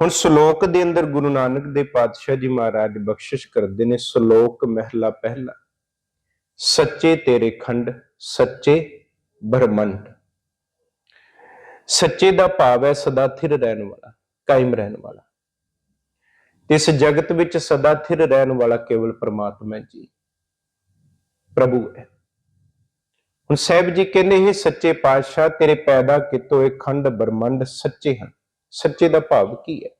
ਹੁਣ ਸ਼ਲੋਕ ਦੇ ਅੰਦਰ ਗੁਰੂ ਨਾਨਕ ਦੇ ਪਾਤਸ਼ਾਹ ਜੀ ਮਹਾਰਾਜ ਬਖਸ਼ਿਸ਼ ਕਰਦੇ ਨੇ, ਸ਼ਲੋਕ ਮਹਿਲਾ ਪਹਿਲਾ। ਸੱਚੇ ਤੇਰੇ ਖੰਡ, ਸੱਚੇ ਬ੍ਰਹਮੰਡ। ਸੱਚੇ ਦਾ ਭਾਵ ਹੈ ਸਦਾ ਥਿਰ ਰਹਿਣ ਵਾਲਾ, ਕਾਇਮ ਰਹਿਣ ਵਾਲਾ। ਇਸ ਜਗਤ ਵਿੱਚ ਸਦਾ ਥਿਰ ਰਹਿਣ ਵਾਲਾ ਕੇਵਲ ਪ੍ਰਮਾਤਮਾ ਜੀ। ਪ੍ਰਭੂ ਹੈ। ਹੁਣ ਸਾਹਿਬ ਜੀ ਕਹਿੰਦੇ ਇਹ ਸੱਚੇ ਪਾਤਸ਼ਾਹ, ਤੇਰੇ ਪੈਦਾ ਕੀਤੇ ਹੋਏ ਖੰਡ ਬ੍ਰਹਮੰਡ ਸੱਚੇ ਹਨ। ਸੱਚੇ ਦਾ ਭਾਵ ਕੀ ਹੈ?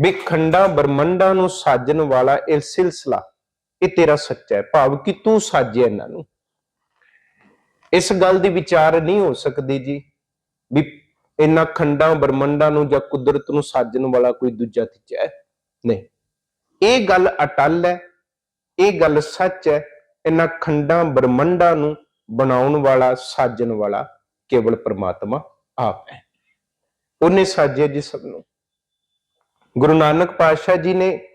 ਵੀ ਖੰਡਾਂ ਬ੍ਰਹਮੰਡਾਂ ਨੂੰ ਸਾਜਣ ਵਾਲਾ ਇਹ ਸਿਲਸਿਲਾ, ਇਹ ਤੇਰਾ ਸੱਚਾ ਹੈ। ਭਾਵ ਕਿ ਤੂੰ ਸਾਜਿਆ ਇਹਨਾਂ ਨੂੰ। ਇਸ ਗੱਲ ਦੀ ਵਿਚਾਰ ਨਹੀਂ ਹੋ ਸਕਦੀ ਜੀ ਵੀ ਇਹਨਾਂ ਖੰਡਾਂ ਬ੍ਰਹਮੰਡਾਂ ਨੂੰ ਜਾਂ ਕੁਦਰਤ ਨੂੰ ਸਾਜਣ ਵਾਲਾ ਕੋਈ ਦੂਜਾ ਤੀਜਾ ਹੈ। ਨਹੀਂ। ਇਹ ਗੱਲ ਅਟਲ ਹੈ, ਇਹ ਗੱਲ ਸੱਚ ਹੈ, ਇਹਨਾਂ ਖੰਡਾਂ ਬ੍ਰਹਮੰਡਾਂ ਨੂੰ ਬਣਾਉਣ ਵਾਲਾ, ਸਾਜਣ ਵਾਲਾ ਕੇਵਲ ਪ੍ਰਮਾਤਮਾ ਆਪ ਹੈ। ਉਹਨੇ ਸਾਜਿਆ ਜੀ ਸਭ ਨੂੰ। ਗੁਰੂ ਨਾਨਕ ਪਾਤਸ਼ਾਹ ਜੀ ਨੇ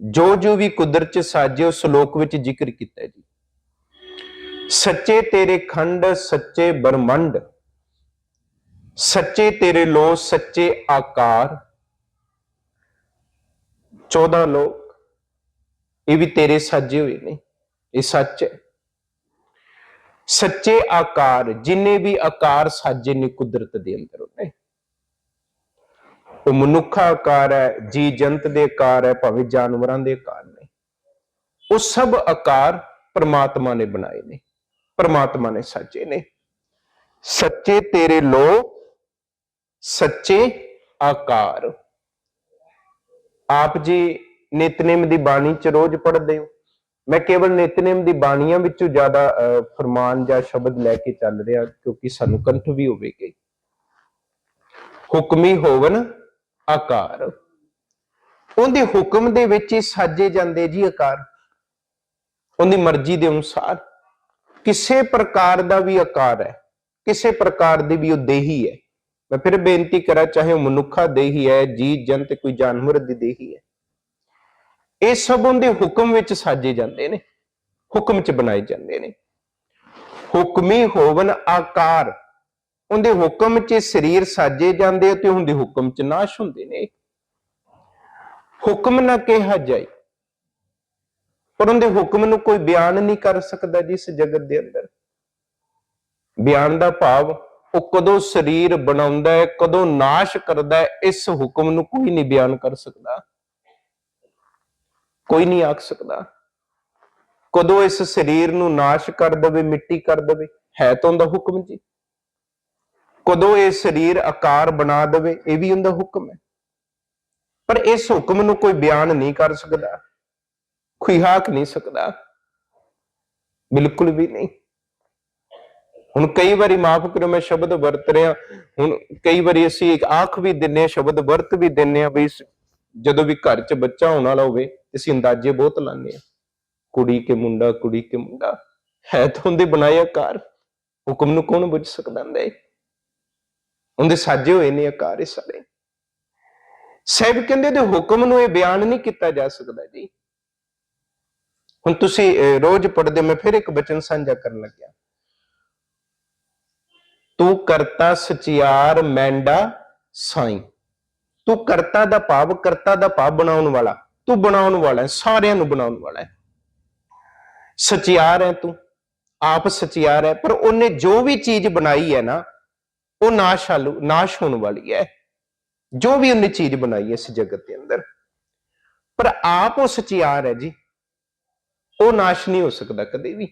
ਜੋ ਜੋ ਵੀ ਕੁਦਰਤ ਚ ਸਾਜਿਆ ਉਸ ਸ਼ਲੋਕ ਵਿੱਚ ਜ਼ਿਕਰ ਕੀਤਾ ਜੀ। ਸੱਚੇ ਤੇਰੇ ਖੰਡ, ਸੱਚੇ ਬ੍ਰਹਮੰਡ, ਸੱਚੇ ਤੇਰੇ ਲੋ ਸੱਚੇ ਆਕਾਰ। 14 ਲੋਕ, ਇਹ ਵੀ ਤੇਰੇ ਸਾਜੇ ਹੋਏ ਨੇ, ਇਹ ਸੱਚ ਹੈ। ਸੱਚੇ ਆਕਾਰ, ਜਿੰਨੇ ਵੀ ਆਕਾਰ ਸਾਜੇ ਨੇ ਕੁਦਰਤ ਦੇ ਅੰਦਰ ਉਹਨੇ ਉਹ ਮਨੁੱਖਾ ਆਕਾਰ ਹੈ ਜੀ ਜੰਤ ਦੇ ਆਕਾਰ ਹੈ ਭਾਵੇਂ ਜਾਨਵਰਾਂ ਦੇ ਆਕਾਰ ਨੇ। ਉਹ ਸਭ ਆਕਾਰ ਪ੍ਰਮਾਤਮਾ ਨੇ ਬਣਾਏ ਨੇ ਪ੍ਰਮਾਤਮਾ ਨੇ ਸਾਜੇ ਨੇ। ਸੱਚੇ ਤੇਰੇ ਲੋ ਸੱਚੇ ਆਕਾਰ। ਆਪ ਜੀ ਨਿਤਨੇਮ ਦੀ ਬਾਣੀ ਚ ਰੋਜ਼ ਪੜ੍ਹਦੇ ਹੋ। ਮੈਂ ਕੇਵਲ ਨਿਤਨੇਮ ਦੀ ਬਾਣੀਆਂ ਵਿੱਚੋਂ ਜ਼ਿਆਦਾ ਅਹ, ਫਰਮਾਨ ਜਾਂ ਸ਼ਬਦ ਲੈ ਕੇ ਚੱਲ ਰਿਹਾ ਕਿਉਂਕਿ ਸਾਨੂੰ ਕੰਠ ਵੀ ਹੋਵੇਗੀ ਹੁਕਮੀ ਹੋਵਨ ਆਕਾਰ। ਉਹਦੇ ਹੁਕਮ ਦੇ ਵਿੱਚ ਹੀ ਸਾਜੇ ਜਾਂਦੇ ਜੀ ਆਕਾਰ। ਉਹਦੀ ਮਰਜ਼ੀ ਦੇ ਅਨੁਸਾਰ। ਕਿਸੇ ਪ੍ਰਕਾਰ ਦਾ ਵੀ ਆਕਾਰ ਹੈ। ਕਿਸੇ ਪ੍ਰਕਾਰ ਦੀ ਵੀ ਉਹ ਦੇਹੀ ਹੈ। ਮੈਂ ਫਿਰ ਬੇਨਤੀ ਕਰਾਂ, ਚਾਹੇ ਉਹ ਮਨੁੱਖਾ ਦੇਹੀ ਹੈ ਜੀ ਜੰਤ, ਕੋਈ ਜਾਨਵਰ ਦੀ ਦੇਹੀ ਹੈ। ਇਹ ਸਭ ਉਹਦੇ ਹੁਕਮ ਵਿੱਚ ਸਾਜੇ ਜਾਂਦੇ ਨੇ। ਹੁਕਮ ਚ ਬਣਾਏ ਜਾਂਦੇ ਨੇ। ਹੁਕਮੀ ਹੋਵਨ ਆਕਾਰ। ਉਹਦੇ ਹੁਕਮ ਚ ਸਰੀਰ ਸਾਜੇ ਜਾਂਦੇ ਤੇ ਉਹਦੇ ਹੁਕਮ ਚ ਨਾਸ਼ ਹੁੰਦੇ ਨੇ। ਹੁਕਮ ਨਾ ਕਿਹਾ ਜਾਏ, ਪਰ ਉਹਦੇ ਹੁਕਮ ਨੂੰ ਕੋਈ ਬਿਆਨ ਨਹੀਂ ਕਰ ਸਕਦਾ ਜੀ ਇਸ ਜਗਤ ਦੇ ਅੰਦਰ। ਬਿਆਨ ਦਾ ਭਾਵ, ਉਹ ਕਦੋਂ ਸਰੀਰ ਬਣਾਉਂਦਾ ਹੈ, ਕਦੋਂ ਨਾਸ਼ ਕਰਦਾ ਹੈ, ਇਸ ਹੁਕਮ ਨੂੰ ਕੋਈ ਨਹੀਂ ਬਿਆਨ ਕਰ ਸਕਦਾ। ਕੋਈ ਨਹੀਂ ਆਖ ਸਕਦਾ। ਕਦੋਂ ਇਸ ਸਰੀਰ ਨੂੰ ਨਾਸ਼ ਕਰ ਦੇਵੇ, ਮਿੱਟੀ ਕਰ ਦੇਵੇ, ਹੈ ਤਾਂ ਉਹਦਾ ਹੁਕਮ ਜੀ। ਕਦੋਂ ਇਹ ਸਰੀਰ ਆਕਾਰ ਬਣਾ ਦੇਵੇ, ਇਹ ਵੀ ਉਹਦਾ ਹੁਕਮ ਹੈ। ਪਰ ਇਸ ਹੁਕਮ ਨੂੰ ਕੋਈ ਬਿਆਨ ਨਹੀਂ ਕਰ ਸਕਦਾ, ਕੋਈ ਹਾਕ ਨਹੀਂ ਸਕਦਾ। ਬਿਲਕੁਲ ਵੀ ਨਹੀਂ। ਹੁਣ ਕਈ ਵਾਰੀ ਮਾਫ ਕਰੋ ਮੈਂ ਸ਼ਬਦ ਵਰਤ ਰਿਹਾ। ਹੁਣ ਕਈ ਵਾਰੀ ਅਸੀਂ ਇੱਕ ਆਖ ਵੀ ਦਿੰਨੇ ਆ ਸ਼ਬਦ ਵਰਤ ਵੀ ਦਿੰਨੇ ਆ ਵੀ ਜਦੋਂ ਵੀ ਘਰ 'ਚ ਬੱਚਾ ਹੋਣ ਵਾਲਾ ਹੋਵੇ ਅਸੀਂ ਅੰਦਾਜ਼ੇ ਬਹੁਤ ਲਾਉਂਦੇ ਆ ਕੁੜੀ ਕੇ ਮੁੰਡਾ, ਕੁੜੀ ਕੇ ਮੁੰਡਾ। ਹੈ ਤਾਂ ਉਹਦੇ ਬਣਾਏ ਆਕਾਰ। ਹੁਕਮ ਨੂੰ ਕੌਣ ਬੁੱਝ ਸਕਦਾ ਹੁੰਦਾ ਉਹਦੇ ਸਾਜੇ ਹੋਏ ਨੇ ਆਕਾਰ ਇਹ ਸਾਰੇ। ਸਾਹਿਬ ਕਹਿੰਦੇ ਤੇ ਹੁਕਮ ਨੂੰ ਇਹ ਬਿਆਨ ਨਹੀਂ ਕੀਤਾ ਜਾ ਸਕਦਾ ਜੀ। ਹੁਣ ਤੁਸੀਂ ਰੋਜ਼ ਪੜ੍ਹਦੇ ਮੈਂ ਫਿਰ ਇੱਕ ਬਚਨ ਸਾਂਝਾ ਕਰਨ ਲੱਗਿਆ। ਤੂੰ ਕਰਤਾ ਸਚਿਆਰ, ਮੈਂਡਾ, ਸਾਈ। ਤੂੰ ਕਰਤਾ ਦਾ ਭਾਵ, ਕਰਤਾ ਦਾ ਭਾਵ ਬਣਾਉਣ ਵਾਲਾ। ਤੂੰ ਬਣਾਉਣ ਵਾਲਾ ਹੈ, ਸਾਰਿਆਂ ਨੂੰ ਬਣਾਉਣ ਵਾਲਾ ਹੈ। ਸਚਿਆਰ ਹੈ ਤੂੰ। ਆਪ ਸਚਿਆਰ ਹੈ, ਪਰ ਉਹਨੇ ਜੋ ਵੀ ਚੀਜ਼ ਬਣਾਈ ਹੈ ਨਾ ਉਹ ਨਾਸ਼ ਆਲੂ ਨਾਸ਼ ਹੋਣ ਵਾਲੀ ਹੈ। ਜੋ ਵੀ ਉਹਨੇ ਚੀਜ਼ ਬਣਾਈ ਹੈ ਇਸ ਜਗਤ ਦੇ ਅੰਦਰ। ਪਰ ਆਪ ਉਹ ਸਚਿਆਰ ਹੈ ਜੀ। ਉਹ ਨਾਸ਼ ਨਹੀਂ ਹੋ ਸਕਦਾ ਕਦੇ ਵੀ।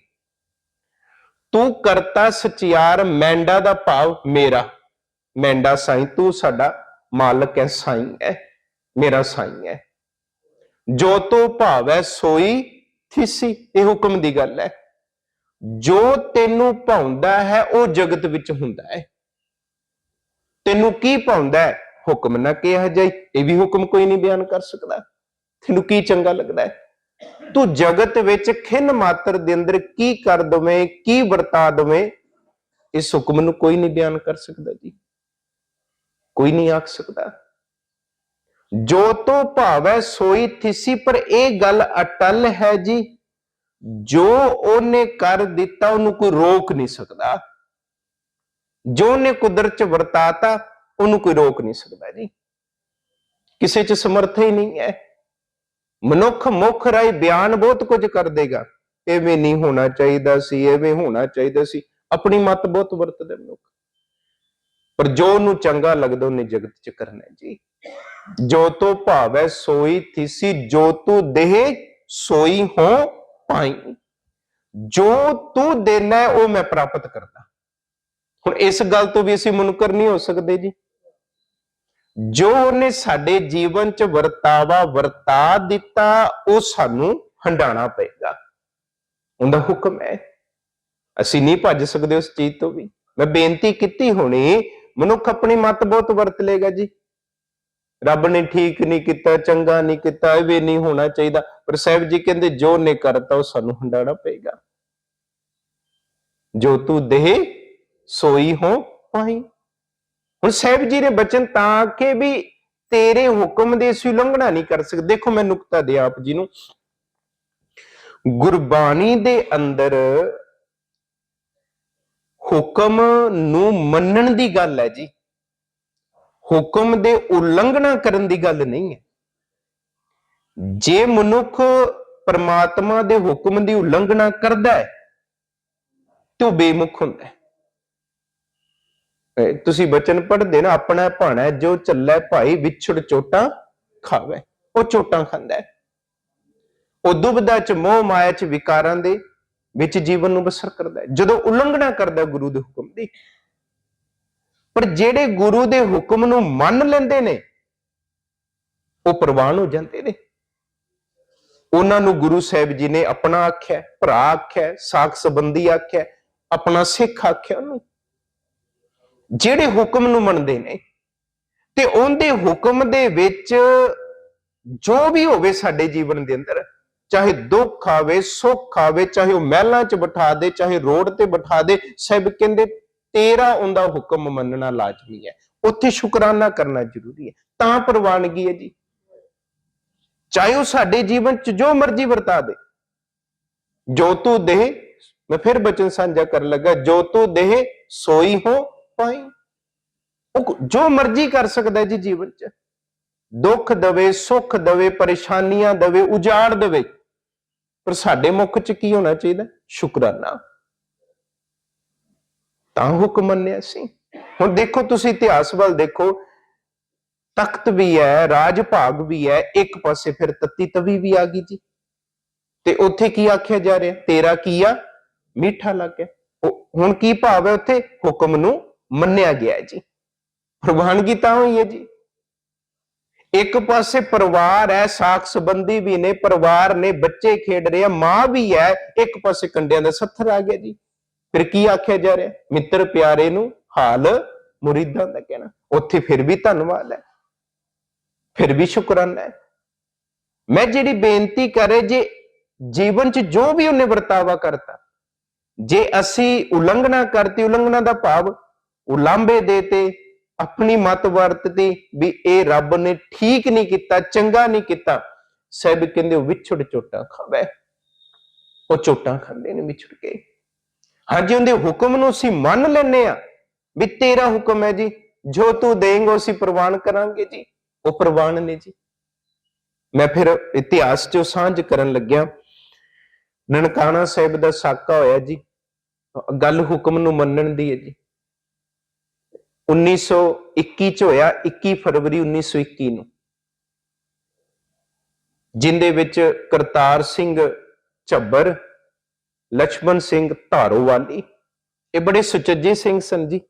ਤੂੰ ਕਰਤਾ ਸਚਿਆਰ, ਮੈਂਡਾ ਦਾ ਭਾਵ ਮੇਰਾ। ਮੈਂਡਾ ਸਾਈਂ, ਤੂੰ ਸਾਡਾ ਮਾਲਕ ਹੈ, ਸਾਈਂ ਹੈ। ਮੇਰਾ ਸਾਈਂ ਹੈ। ਜੋ ਤੋ ਹੈ ਸੋਈ ਥਿਸੀ। ਇਹ ਹੁਕਮ ਦੀ ਗੱਲ ਹੈ। ਜੋ ਤੈਨੂੰ ਭਾਉਂਦਾ ਹੈ, ਉਹ ਜਗਤ ਵਿੱਚ ਹੁੰਦਾ ਹੈ। ਤੈਨੂੰ ਕੀ ਪਾਉਂਦਾ ਹੁਕਮ ਨਾ ਕਿਹਾ ਜਾਏ। ਇਹ ਵੀ ਹੁਕਮ ਕੋਈ ਨਹੀਂ ਬਿਆਨ ਕਰ ਸਕਦਾ। ਤੈਨੂੰ ਕੀ ਚੰਗਾ ਲੱਗਦਾ ਤੂੰ ਜਗਤ ਵਿੱਚ ਖਿੰਨ ਮਾਤਰ ਦੇ ਅੰਦਰ ਕੀ ਕਰ ਦਵੇਂ, ਕੀ ਵਰਤਾ ਦਵੇਂ, ਇਸ ਹੁਕਮ ਨੂੰ ਕੋਈ ਨਹੀਂ ਬਿਆਨ ਕਰ ਸਕਦਾ ਜੀ। ਕੋਈ ਨਹੀਂ ਆਖ ਸਕਦਾ। ਜੋ ਤੋ ਭਾਵੈ ਸੋਈ ਥਿਸੀ, ਪਰ ਇਹ ਗੱਲ ਅਟਲ ਹੈ ਜੀ। ਜੋ ਉਹਨੇ ਕਰ ਦਿੱਤਾ, ਉਹਨੂੰ ਕੋਈ ਰੋਕ ਨਹੀਂ ਸਕਦਾ। ਜੋ ਉਹਨੇ ਕੁਦਰਤ ਚ ਵਰਤਾਤਾ, ਉਹਨੂੰ ਕੋਈ ਰੋਕ ਨਹੀਂ ਸਕਦਾ ਜੀ। ਕਿਸੇ 'ਚ ਸਮਰਥ ਹੀ ਨਹੀਂ ਹੈ। ਮਨੁੱਖ ਮੁੱਖ ਰਾਈ ਬਿਆਨ ਬਹੁਤ ਕੁਝ ਕਰ ਦੇਗਾ। ਐਵੇਂ ਨਹੀਂ ਹੋਣਾ ਚਾਹੀਦਾ ਸੀ, ਐਵੇਂ ਹੋਣਾ ਚਾਹੀਦਾ ਸੀ। ਆਪਣੀ ਮਤ ਬਹੁਤ ਵਰਤਦਾ ਮਨੁੱਖ। ਪਰ ਜੋ ਉਹਨੂੰ ਚੰਗਾ ਲੱਗਦਾ, ਉਹਨੇ ਜਗਤ 'ਚ ਕਰਨਾ ਜੀ। ਜੋ ਤੋ ਭਾਵੈ ਸੋਈ ਥੀਸੀ, ਜੋ ਤੂੰ ਦੇਹ ਸੋਈ ਹੋ ਪਾਈ। ਜੋ ਤੂੰ ਦੇਣਾ ਉਹ ਮੈਂ ਪ੍ਰਾਪਤ ਕਰਦਾ। ਹੁਣ ਇਸ ਗੱਲ ਤੋਂ ਵੀ ਅਸੀਂ ਮੁਨਕਰ ਨਹੀਂ ਹੋ ਸਕਦੇ ਜੀ। ਜੋ ਉਹਨੇ ਸਾਡੇ ਜੀਵਨ 'ਚ ਵਰਤਾਵਾ, ਵਰਤਾ ਦਿੱਤਾ, ਉਹ ਸਾਨੂੰ ਹੰਡਾਣਾ ਪਏਗਾ। ਉਹਦਾ ਹੁਕਮ ਹੈ। ਅਸੀਂ ਨਹੀਂ ਭੱਜ ਸਕਦੇ ਉਸ ਚੀਜ਼ ਤੋਂ ਵੀ। ਮੈਂ ਬੇਨਤੀ ਕੀਤੀ ਹੋਣੀ, ਮਨੁੱਖ ਆਪਣੀ ਮਤ ਬਹੁਤ ਵਰਤ ਲੇਗਾ ਜੀ। ਰੱਬ ਨੇ ਠੀਕ ਨਹੀਂ ਕੀਤਾ, ਚੰਗਾ ਨਹੀਂ ਕੀਤਾ ਇਹ ਵੀ ਨਹੀਂ ਹੋਣਾ ਚਾਹੀਦਾ। ਪਰ ਸਾਹਿਬ ਜੀ ਕਹਿੰਦੇ, ਜੋ ਨੇ ਕਰਤਾ, ਉਹ ਸਾਨੂੰ ਹੰਡਾਣਾ ਪਏਗਾ। ਜੋ ਤੂੰ ਦੇਹ ਸੋਈ ਹੋ ਪਾਈ। ਹੁਣ ਸਾਹਿਬ ਜੀ ਨੇ ਬਚਨ ਤਾਂ ਕਿ ਵੀ ਤੇਰੇ ਹੁਕਮ ਦੀ ਅਸੀਂ ਉਲੰਘਣਾ ਨਹੀਂ ਕਰ ਸਕਦੇ। ਦੇਖੋ, ਮੈਂ ਨੁਕਤਾ ਦੇ ਆਪ ਜੀ ਨੂੰ। ਗੁਰਬਾਣੀ ਦੇ ਅੰਦਰ ਹੁਕਮ ਨੂੰ ਮੰਨਣ ਦੀ ਗੱਲ ਹੈ ਜੀ। ਹੁਕਮ ਦੇ ਉਲੰਘਣਾ ਕਰਨ ਦੀ ਗੱਲ ਨਹੀਂ ਹੈ। ਜੇ ਮਨੁੱਖ ਪਰਮਾਤਮਾ ਦੇ ਹੁਕਮ ਦੀ ਉਲੰਘਣਾ ਕਰਦਾ ਹੈ, ਤੇ ਉਹ ਬੇਮੁਖ ਹੁੰਦਾ ਹੈ। ਤੁਸੀਂ ਬਚਨ ਪੜ੍ਹਦੇ ਨਾ, ਆਪਣਾ ਭਾਣਾ ਜੋ ਚੱਲੇ ਭਾਈ, ਵਿਛੜ ਚੋਟਾਂ ਖਾਵੇ। ਉਹ ਚੋਟਾਂ ਖਾਂਦਾ ਹੈ। ਉਹ ਦੁਬਦਾ ਚ ਮੋਹ ਮਾਇਆ ਚ ਵਿਕਾਰਾਂ ਦੇ ਵਿੱਚ ਜੀਵਨ ਨੂੰ ਬਸਰ ਕਰਦਾ ਹੈ। ਜਦੋਂ ਉਲੰਘਣਾ ਕਰਦਾ ਗੁਰੂ ਦੇ ਹੁਕਮ ਦੀ। ਪਰ ਜਿਹੜੇ ਗੁਰੂ ਦੇ ਹੁਕਮ ਨੂੰ ਮੰਨ ਲੈਂਦੇ ਨੇ, ਉਹ ਪ੍ਰਵਾਨ ਹੋ ਜਾਂਦੇ ਨੇ। ਉਹਨਾਂ ਨੂੰ ਗੁਰੂ ਸਾਹਿਬ ਜੀ ਨੇ ਆਪਣਾ ਆਖਿਆ ਭਰਾ ਆਖਿਆ ਸਾਖ ਸੰਬੰਧੀ ਆਖਿਆ ਆਪਣਾ ਸਿੱਖ ਆਖਿਆ ਉਹਨੂੰ। ਜਿਹੜੇ ਹੁਕਮ ਨੂੰ ਮੰਨਦੇ ਨੇ, ਤੇ ਉਹਦੇ ਹੁਕਮ ਦੇ ਵਿੱਚ ਜੋ ਵੀ ਹੋਵੇ ਸਾਡੇ ਜੀਵਨ ਦੇ ਅੰਦਰ, ਚਾਹੇ ਦੁੱਖ ਆਵੇ, ਸੁੱਖ ਆਵੇ, ਚਾਹੇ ਉਹ ਮਹਿਲਾਂ 'ਚ ਬਿਠਾ ਦੇ, ਚਾਹੇ ਰੋਡ ਤੇ ਬਿਠਾ ਦੇ ਸਭ ਕਹਿੰਦੇ ਤੇਰਾ ਉਹਦਾ ਹੁਕਮ ਮੰਨਣਾ ਲਾਜ਼ਮੀ ਹੈ। ਉੱਥੇ ਸ਼ੁਕਰਾਨਾ ਕਰਨਾ ਜ਼ਰੂਰੀ ਹੈ। ਤਾਂ ਪ੍ਰਵਾਨਗੀ ਹੈ ਜੀ। ਚਾਹੇ ਉਹ ਸਾਡੇ ਜੀਵਨ 'ਚ ਜੋ ਮਰਜ਼ੀ ਵਰਤਾ ਦੇ। ਜੋ ਤੂੰ ਦੇਹ, ਮੈਂ ਫਿਰ ਬਚਨ ਸਾਂਝਾ ਕਰਨ ਲੱਗਾ, ਜੋ ਤੂੰ ਦੇਹ, ਸੋਈ ਹੋ ਪਾਈ। ਉਹ ਜੋ ਮਰਜ਼ੀ ਕਰ ਸਕਦਾ ਜੀ ਜੀਵਨ 'ਚ। ਦੁੱਖ ਦਵੇ, ਸੁੱਖ ਦਵੇ, ਪਰੇਸ਼ਾਨੀਆਂ ਦਵੇ, ਉਜਾੜ ਦਵੇ। ਪਰ ਸਾਡੇ ਮੁਖ 'ਚ ਕੀ ਹੋਣਾ ਚਾਹੀਦਾ? ਸ਼ੁਕਰਾਨਾ। ਤਾਂ ਹੁਕਮ ਮੰਨਿਆ ਸੀ। ਹੁਣ ਦੇਖੋ ਤੁਸੀਂ ਇਤਿਹਾਸ ਵੱਲ ਦੇਖੋ। ਤਖਤ ਵੀ ਹੈ, ਰਾਜ ਭਾਗ ਵੀ ਹੈ, ਇੱਕ ਪਾਸੇ ਫਿਰ ਤੱਤੀ ਤਵੀ ਵੀ ਆ ਗਈ ਜੀ। ਤੇ ਉੱਥੇ ਕੀ ਆਖਿਆ ਜਾ ਰਿਹਾ? ਤੇਰਾ ਕੀ ਆ? ਮਿੱਠਾ ਲੱਗਿਆ ਹੁਣ ਕੀ ਭਾਵ ਹੈ ਉੱਥੇ? ਹੁਕਮ ਨੂੰ ਮੰਨਿਆ ਗਿਆ ਜੀ। ਪ੍ਰਵਾਨਗੀ ਤਾਂ ਹੋਈ ਹੈ ਜੀ। ਇੱਕ ਪਾਸੇ ਪਰਿਵਾਰ ਹੈ, ਸਾਖ ਸੰਬੰਧੀ ਵੀ ਨੇ, ਪਰਿਵਾਰ ਨੇ, ਬੱਚੇ ਖੇਡ ਰਹੇ ਆ, ਮਾਂ ਵੀ ਹੈ, ਇੱਕ ਪਾਸੇ ਕੰਡਿਆਂ ਦਾ ਸੱਥਰ ਆ ਗਿਆ ਜੀ। ਫਿਰ ਕੀ ਆਖਿਆ ਜਾ ਰਿਹਾ? ਮਿੱਤਰ ਪਿਆਰੇ ਨੂੰ ਹਾਲ ਮੁਰੀਦਾਂ ਦਾ ਕਹਿਣਾ। ਉੱਥੇ ਫਿਰ ਵੀ ਧੰਨਵਾਦ ਹੈ। ਫਿਰ ਵੀ ਸ਼ੁਕਰਾਨਾ ਹੈ। ਮੈਂ ਜਿਹੜੀ ਬੇਨਤੀ ਕਰੇ ਜੇ ਜੀਵਨ 'ਚ ਜੋ ਵੀ ਉਹਨੇ ਵਰਤਾਵਾ ਕਰਤਾ, ਜੇ ਅਸੀਂ ਉਲੰਘਣਾ ਕਰਤੀ, ਉਲੰਘਣਾ ਦਾ ਭਾਵ ਉਲਾਂਭੇ ਦੇਤੇ ਆਪਣੀ ਮਤ ਵਰਤਦੀ ਵੀ ਇਹ ਰੱਬ ਨੇ ਠੀਕ ਨਹੀਂ ਕੀਤਾ, ਚੰਗਾ ਨਹੀਂ ਕੀਤਾ। ਸਭ ਕਹਿੰਦੇ, ਉਹ ਵਿਛੜ ਚੋਟਾਂ ਖਾਵੇ। ਉਹ ਚੋਟਾਂ ਖਾਂਦੇ ਨੇ ਵਿਛੜ ਕੇ। ਹਾਂਜੀ, ਉਹਦੇ ਹੁਕਮ ਨੂੰ ਅਸੀਂ ਮੰਨ ਲੈਨੇ ਆ ਵੀ ਤੇਰਾ ਹੁਕਮ ਹੈ ਜੀ, ਜੋ ਤੂੰ ਦੇਂਗੋ ਅਸੀਂ ਪ੍ਰਵਾਨ ਕਰਾਂਗੇ ਜੀ। ਉਹ ਪ੍ਰਵਾਨ ਨੇ ਜੀ। ਮੈਂ ਫਿਰ ਇਤਿਹਾਸ ਚੋਂ ਸਾਂਝ ਕਰਨ ਲੱਗਿਆ। ਨਨਕਾਣਾ ਸਾਹਿਬ ਦਾ ਸਾਕਾ ਹੋਇਆ ਜੀ। ਗੱਲ ਹੁਕਮ ਨੂੰ ਮੰਨਣ ਦੀ ਹੈ ਜੀ। 1921 ਚ ਹੋਇਆ 21 ਫਰਵਰੀ 1921 ਨੂੰ। ਜਿੰਦੇ ਵਿੱਚ ਕਰਤਾਰ ਸਿੰਘ ਝੱਬਰ ਲక్ష్మణ ਸਿੰਘ ਧਾਰੋਵਾਲੀ, ਇਹ ਬੜੇ ਸੁਚੱਜੇ ਸਿੰਘ ਸਨ ਜੀ,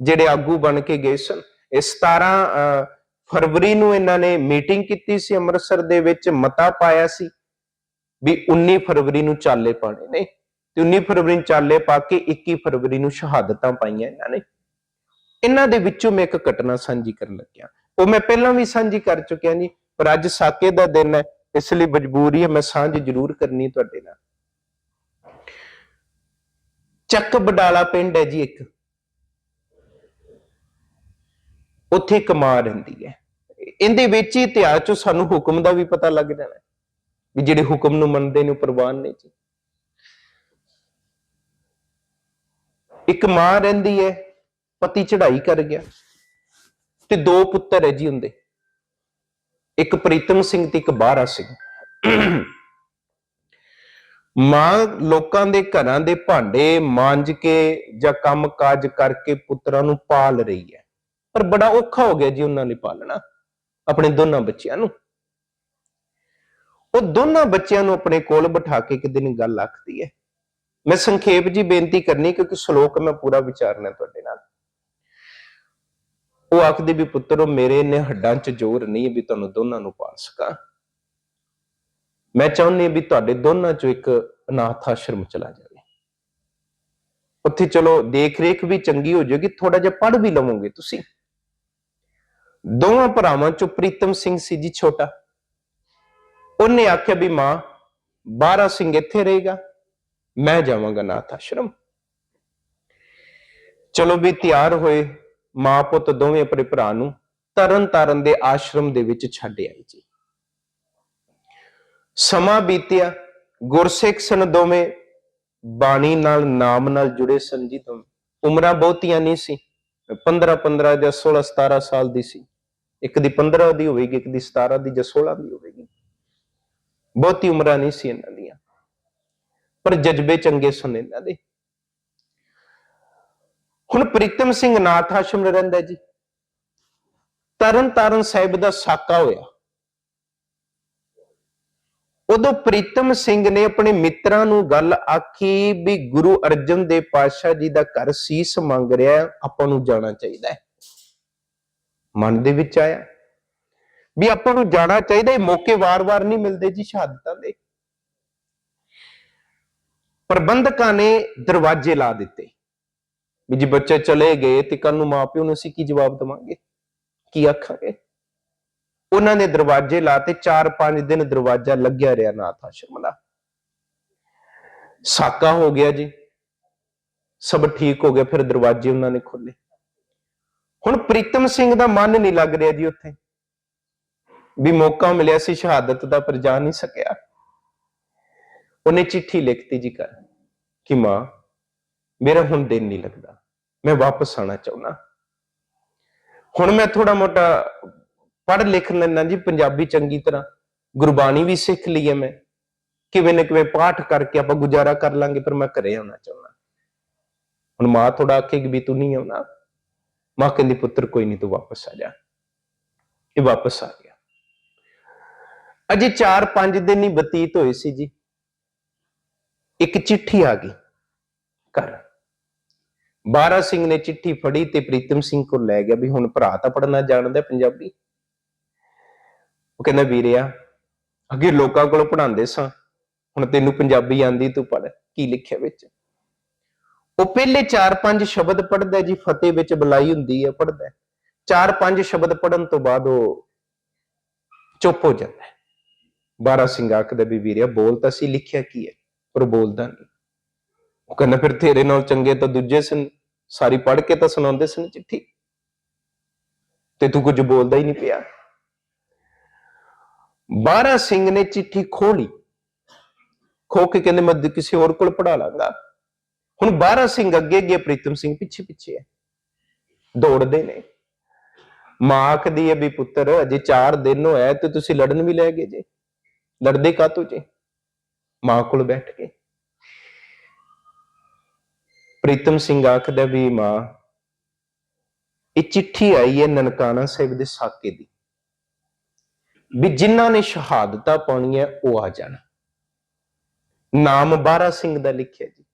ਜਿਹੜੇ ਆਗੂ ਬਣ ਕੇ ਗਏ ਸਨ। ਇਹ 17 ਫਰਵਰੀ ਨੂੰ ਇਹਨਾਂ ਨੇ ਮੀਟਿੰਗ ਕੀਤੀ ਸੀ ਅੰਮ੍ਰਿਤਸਰ ਦੇ ਵਿੱਚ, ਮਤਾ ਪਾਇਆ ਸੀ ਵੀ 19 ਫਰਵਰੀ ਨੂੰ ਚਾਲੇ ਪਾਣੇ ਨੇ। ਤੇ 19 ਫਰਵਰੀ ਨੂੰ ਚਾਲੇ ਪਾ ਕੇ 21 ਫਰਵਰੀ ਨੂੰ ਸ਼ਹਾਦਤਾਂ ਪਾਈਆਂ ਇਹਨਾਂ ਨੇ। ਇਹਨਾਂ ਦੇ ਵਿੱਚੋਂ ਮੈਂ ਇੱਕ ਘਟਨਾ ਸਾਂਝੀ ਕਰਨ ਲੱਗਿਆ। ਉਹ ਮੈਂ ਪਹਿਲਾਂ ਵੀ ਸਾਂਝੀ ਕਰ ਚੁੱਕਿਆ ਜੀ, ਪਰ ਅੱਜ ਸਾਕੇ ਦਾ ਦਿਨ ਹੈ, ਇਸ ਲਈ ਮਜਬੂਰੀ ਹੈ, ਮੈਂ ਸਾਂਝ ਜ਼ਰੂਰ ਕਰਨੀ ਤੁਹਾਡੇ ਨਾਲ। ਚੱਕ ਬਡਾਲਾ ਪਿੰਡ ਹੈ ਜੀ ਇੱਕ। ਉੱਥੇ ਇੱਕ ਮਾਂ ਰਹਿੰਦੀ ਹੈ। ਇਹਦੇ ਵਿੱਚ ਹੀ ਇਤਿਹਾਸ ਚੋਂ ਸਾਨੂੰ ਹੁਕਮ ਦਾ ਵੀ ਪਤਾ ਲੱਗ ਜਾਣਾ ਵੀ ਜਿਹੜੇ ਹੁਕਮ ਨੂੰ ਮੰਨਦੇ ਨੇ ਉਹ ਪ੍ਰਵਾਨ ਨੇ ਜੀ। ਇੱਕ ਮਾਂ ਰਹਿੰਦੀ ਹੈ ਪਤੀ ਚੜ੍ਹਾਈ ਕਰ ਗਿਆ। ਤੇ ਦੋ ਪੁੱਤਰ ਹੈ ਜੀ ਹੁੰਦੇ ਇੱਕ ਪ੍ਰੀਤਮ ਸਿੰਘ ਤੇ ਇੱਕ ਬਾਰਾ ਸਿੰਘ। ਮਾਂ ਲੋਕਾਂ ਦੇ ਘਰਾਂ ਦੇ ਭਾਂਡੇ ਮਾਂਜ ਕੇ ਜਾਂ ਕੰਮ ਕਾਜ ਕਰਕੇ ਪੁੱਤਰਾਂ ਨੂੰ ਪਾਲ ਰਹੀ ਹੈ। ਪਰ ਬੜਾ ਔਖਾ ਹੋ ਗਿਆ ਜੀ ਉਹਨਾਂ ਨੇ ਪਾਲਣਾ, ਆਪਣੇ ਦੋਨਾਂ ਬੱਚਿਆਂ ਨੂੰ। ਉਹ ਦੋਨਾਂ ਬੱਚਿਆਂ ਨੂੰ ਆਪਣੇ ਕੋਲ ਬਿਠਾ ਕੇ ਇੱਕ ਦਿਨ ਗੱਲ ਆਖਦੀ ਹੈ। ਮੈਂ ਸੰਖੇਪ ਜੀ ਬੇਨਤੀ ਕਰਨੀ, ਕਿਉਂਕਿ ਸ਼ਲੋਕ ਮੈਂ ਪੂਰਾ ਵਿਚਾਰਨਾ ਤੁਹਾਡੇ ਨਾਲ। ਉਹ ਆਖਦੀ ਵੀ ਪੁੱਤਰੋ, ਮੇਰੇ ਨੇ ਹੱਡਾਂ 'ਚ ਜ਼ੋਰ ਨਹੀਂ ਵੀ ਤੁਹਾਨੂੰ ਦੋਨਾਂ ਨੂੰ ਪਾ ਸਕਾਂ। ਮੈਂ ਚਾਹੁੰਦੀ ਵੀ ਤੁਹਾਡੇ ਦੋਨਾਂ 'ਚੋਂ ਇੱਕ ਅਨਾਥ ਆਸ਼ਰਮ ਚਲਾ ਜਾਵੇ। ਉੱਥੇ ਚਲੋ ਦੇਖ ਰੇਖ ਵੀ ਚੰਗੀ ਹੋ ਜਾਏਗੀ ਥੋੜਾ ਜਿਹਾ ਪੜ੍ਹ ਵੀ ਲਵੋਗੇ ਤੁਸੀਂ। ਦੋਵਾਂ ਭਰਾਵਾਂ 'ਚੋਂ ਪ੍ਰੀਤਮ ਸਿੰਘ ਸੀ ਜੀ ਛੋਟਾ। ਉਹਨੇ ਆਖਿਆ ਵੀ ਮਾਂ, ਬਾਰਾ ਸਿੰਘ ਇੱਥੇ ਰਹੇਗਾ, ਮੈਂ ਜਾਵਾਂਗਾ ਨਾਥ ਆਸ਼ਰਮ। ਚਲੋ ਵੀ ਤਿਆਰ ਹੋਏ ਮਾਂ ਪੁੱਤ ਦੋਵੇਂ ਆਪਣੇ ਭਰਾ ਨੂੰ ਤਰਨ ਤਾਰਨ ਦੇ ਆਸ਼ਰਮ ਦੇ ਵਿੱਚ ਛੱਡ ਆਈ ਜੀ। ਸਮਾਂ ਬੀਤਿਆ, ਗੁਰਸਿੱਖ ਸਨ ਦੋਵੇਂ ਬਾਣੀ ਨਾਲ, ਨਾਮ ਨਾਲ ਜੁੜੇ ਸਨ ਜੀ ਦੋਵੇਂ। ਉਮਰਾਂ ਬਹੁਤੀਆਂ ਨਹੀਂ ਸੀ 15 15 ਜਾਂ 16 17 ਸਾਲ ਦੀ ਸੀ। ਇੱਕ ਦੀ 15 ਦੀ ਹੋਵੇਗੀ, ਇੱਕ ਦੀ 17 ਦੀ ਜਾਂ 16 ਦੀ ਹੋਵੇਗੀ। ਬਹੁਤੀ ਉਮਰਾਂ ਨਹੀਂ ਸੀ ਇਹਨਾਂ ਦੀਆਂ, ਪਰ ਜਜ਼ਬੇ ਚੰਗੇ ਸਨ ਇਹਨਾਂ ਦੇ। ਹੁਣ ਪ੍ਰੀਤਮ ਸਿੰਘ ਨਾਥ ਆਸ਼ਰਮ ਰਹਿੰਦਾ ਜੀ। ਤਰਨ ਤਾਰਨ ਸਾਹਿਬ ਦਾ ਸਾਕਾ ਹੋਇਆ। ਉਦੋਂ ਪ੍ਰੀਤਮ ਸਿੰਘ ਨੇ ਆਪਣੇ ਮਿੱਤਰਾਂ ਨੂੰ ਗੱਲ ਆਖੀ ਵੀ ਗੁਰੂ ਅਰਜਨ ਦੇਵ ਪਾਤਸ਼ਾਹ ਜੀ ਦਾ ਘਰ ਸੀਸ ਮੰਗ ਰਿਹਾ ਆਪਾਂ ਨੂੰ ਜਾਣਾ ਚਾਹੀਦਾ ਹੈ। ਮਨ ਦੇ ਵਿੱਚ ਆਇਆ ਵੀ ਆਪਾਂ ਨੂੰ ਜਾਣਾ ਚਾਹੀਦਾ ਇਹ ਮੌਕੇ ਵਾਰ-ਵਾਰ ਨਹੀਂ ਮਿਲਦੇ ਜੀ ਸ਼ਹਾਦਤਾਂ ਦੇ। ਪ੍ਰਬੰਧਕਾਂ ਨੇ ਦਰਵਾਜ਼ੇ ਲਾ ਦਿੱਤੇ। ਵੀ ਜੀ ਬੱਚੇ ਚਲੇ ਗਏ ਤੇ ਕੱਲ ਨੂੰ ਮਾਪਿਓ ਨੂੰ ਅਸੀਂ ਕੀ ਜਵਾਬ ਦੇਵਾਂਗੇ? ਕੀ ਆਖਾਂਗੇ? ਉਹਨਾਂ ਨੇ ਦਰਵਾਜ਼ੇ ਲਾਤੇ 4-5 ਦਿਨ ਦਰਵਾਜ਼ਾ ਲੱਗਿਆ ਰਿਹਾ ਨਾਥ ਆਸ਼ਰਮ ਦਾ। ਸਾਕਾ ਹੋ ਗਿਆ ਜੀ। ਸਭ ਠੀਕ ਹੋ ਗਿਆ ਫਿਰ ਦਰਵਾਜ਼ੇ ਉਹਨਾਂ ਨੇ ਖੋਲੇ ਹੁਣ ਪ੍ਰੀਤਮ ਸਿੰਘ ਦਾ ਮਨ ਨਹੀਂ ਲੱਗ ਰਿਹਾ ਜੀ ਉੱਥੇ। ਵੀ ਮੌਕਾ ਮਿਲਿਆ ਸੀ, ਸ਼ਹਾਦਤ ਦਾ, ਪਰ ਜਾ ਨਹੀਂ ਸਕਿਆ। ਉਹਨੇ ਚਿੱਠੀ ਲਿਖਤੀ ਜੀ ਕਰ ਕਿ ਮਾਂ ਮੇਰਾ ਹੁਣ ਦਿਨ ਨਹੀਂ ਲੱਗਦਾ। ਮੈਂ ਵਾਪਸ ਆਣਾ ਚਾਹੁੰਦਾ। ਹੁਣ ਮੈਂ ਥੋੜਾ ਮੋਟਾ ਪੜ੍ਹ ਲਿਖ ਲੈਣਾ ਜੀ, ਪੰਜਾਬੀ ਚੰਗੀ ਤਰ੍ਹਾਂ। ਗੁਰਬਾਣੀ ਵੀ ਸਿੱਖ ਲਈ ਹੈ ਮੈਂ। ਕਿਵੇਂ ਨਾ ਕਿਵੇਂ ਪਾਠ ਕਰਕੇ ਆਪਾਂ ਗੁਜ਼ਾਰਾ ਕਰ ਲਾਂਗੇ, ਪਰ ਮੈਂ ਘਰੇ ਆਉਣਾ ਚਾਹੁੰਦਾ। ਹੁਣ ਮਾਂ ਥੋੜਾ ਆਖੇਗੀ ਵੀ ਤੂੰ ਨਹੀਂ ਆਉਣਾ। ਮਾਂ ਕਹਿੰਦੀ, ਪੁੱਤਰ, ਕੋਈ ਨਹੀਂ, ਤੂੰ ਵਾਪਸ ਆ ਜਾ। ਇਹ ਵਾਪਸ ਆ ਗਿਆ। ਅਜੇ 4-5 ਦਿਨ ਹੀ ਬਤੀਤ ਹੋਏ ਸੀ ਜੀ। ਇੱਕ ਚਿੱਠੀ ਆ ਗਈ ਘਰ। ਬਾਰਾ ਸਿੰਘ ਨੇ ਚਿੱਠੀ ਫੜੀ ਤੇ ਪ੍ਰੀਤਮ ਸਿੰਘ ਕੋਲ ਲੈ ਗਿਆ ਵੀ ਹੁਣ ਭਰਾ ਤਾਂ ਪੜਨਾ ਜਾਣਦਾ ਪੰਜਾਬੀ। ਉਹ ਕਹਿੰਦਾ ਵੀਰਿਆ ਅੱਗੇ ਲੋਕਾਂ ਕੋਲ ਪੜਾਉਂਦੇ ਸਾਂ। ਹੁਣ ਤੈਨੂੰ ਪੰਜਾਬੀ ਆਂਦੀ ਤੂੰ ਪੜ ਕੀ ਲਿਖਿਆ ਵਿੱਚ? ਉਹ ਪਹਿਲੇ 4-5 ਸ਼ਬਦ ਪੜਦਾ ਜੀ, ਫਤਿਹ ਵਿੱਚ ਬੁਲਾਈ ਹੁੰਦੀ ਹੈ ਪੜਦਾ 4-5 ਸ਼ਬਦ ਪੜਨ ਤੋਂ ਬਾਅਦ ਉਹ ਚੁੱਪ ਹੋ ਜਾਂਦਾ ਬਾਰਾ ਸਿੰਘ ਆਖਦਾ ਵੀ ਵੀਰਿਆ ਬੋਲ ਤਾਂ ਸੀ ਲਿਖਿਆ ਕੀ ਹੈ, ਪਰ ਉਹ ਬੋਲਦਾ ਨਹੀਂ। ਉਹ ਕਹਿੰਦਾ, ਫਿਰ ਤੇਰੇ ਨਾਲ ਚੰਗੇ ਤਾਂ ਦੂਜੇ ਸਨ। ਸਾਰੀ ਪੜ੍ਹ ਕੇ ਤਾਂ ਸੁਣਾਉਂਦੇ ਸਨ ਚਿੱਠੀ। ਤੇ ਤੂੰ ਕੁਝ ਬੋਲਦਾ ਹੀ ਨਹੀਂ ਪਿਆ। ਬਾਰਾ ਸਿੰਘ ਨੇ ਚਿੱਠੀ ਖੋਲੀ ਖੋ ਕੇ ਕਹਿੰਦੇ, ਮੈਂ ਕਿਸੇ ਹੋਰ ਕੋਲ ਪੜਾ ਲਾਂਗਾ। ਹੁਣ ਬਾਰਾ ਸਿੰਘ ਅੱਗੇ ਅੱਗੇ ਪ੍ਰੀਤਮ ਸਿੰਘ ਪਿੱਛੇ ਪਿੱਛੇ ਹੈ ਦੌੜਦੇ ਨੇ। ਮਾਂ ਆਖਦੀ ਹੈ ਵੀ ਪੁੱਤਰ, ਅਜੇ 4 ਦਿਨ ਹੋਇਆ ਤੇ ਤੁਸੀਂ ਲੜਨ ਵੀ ਲੈ ਗਏ ਜੇ। ਲੜਦੇ ਕਾਤੋਂ ਜੇ? ਮਾਂ ਕੋਲ ਬੈਠ ਕੇ। ਪ੍ਰੀਤਮ ਸਿੰਘ ਆਖਦਾ ਵੀ ਮਾਂ, ਇਹ ਚਿੱਠੀ ਆਈ ਹੈ ਨਨਕਾਣਾ ਸਾਹਿਬ ਦੇ ਸਾਕੇ ਦੀ। ਵੀ ਜਿਨ੍ਹਾਂ ਨੇ ਸ਼ਹਾਦਤਾਂ ਪਾਉਣੀਆਂ, ਉਹ ਆ ਜਾਣ। ਨਾਮ ਬਾਰਾ ਸਿੰਘ ਦਾ ਲਿਖਿਆ ਜੀ।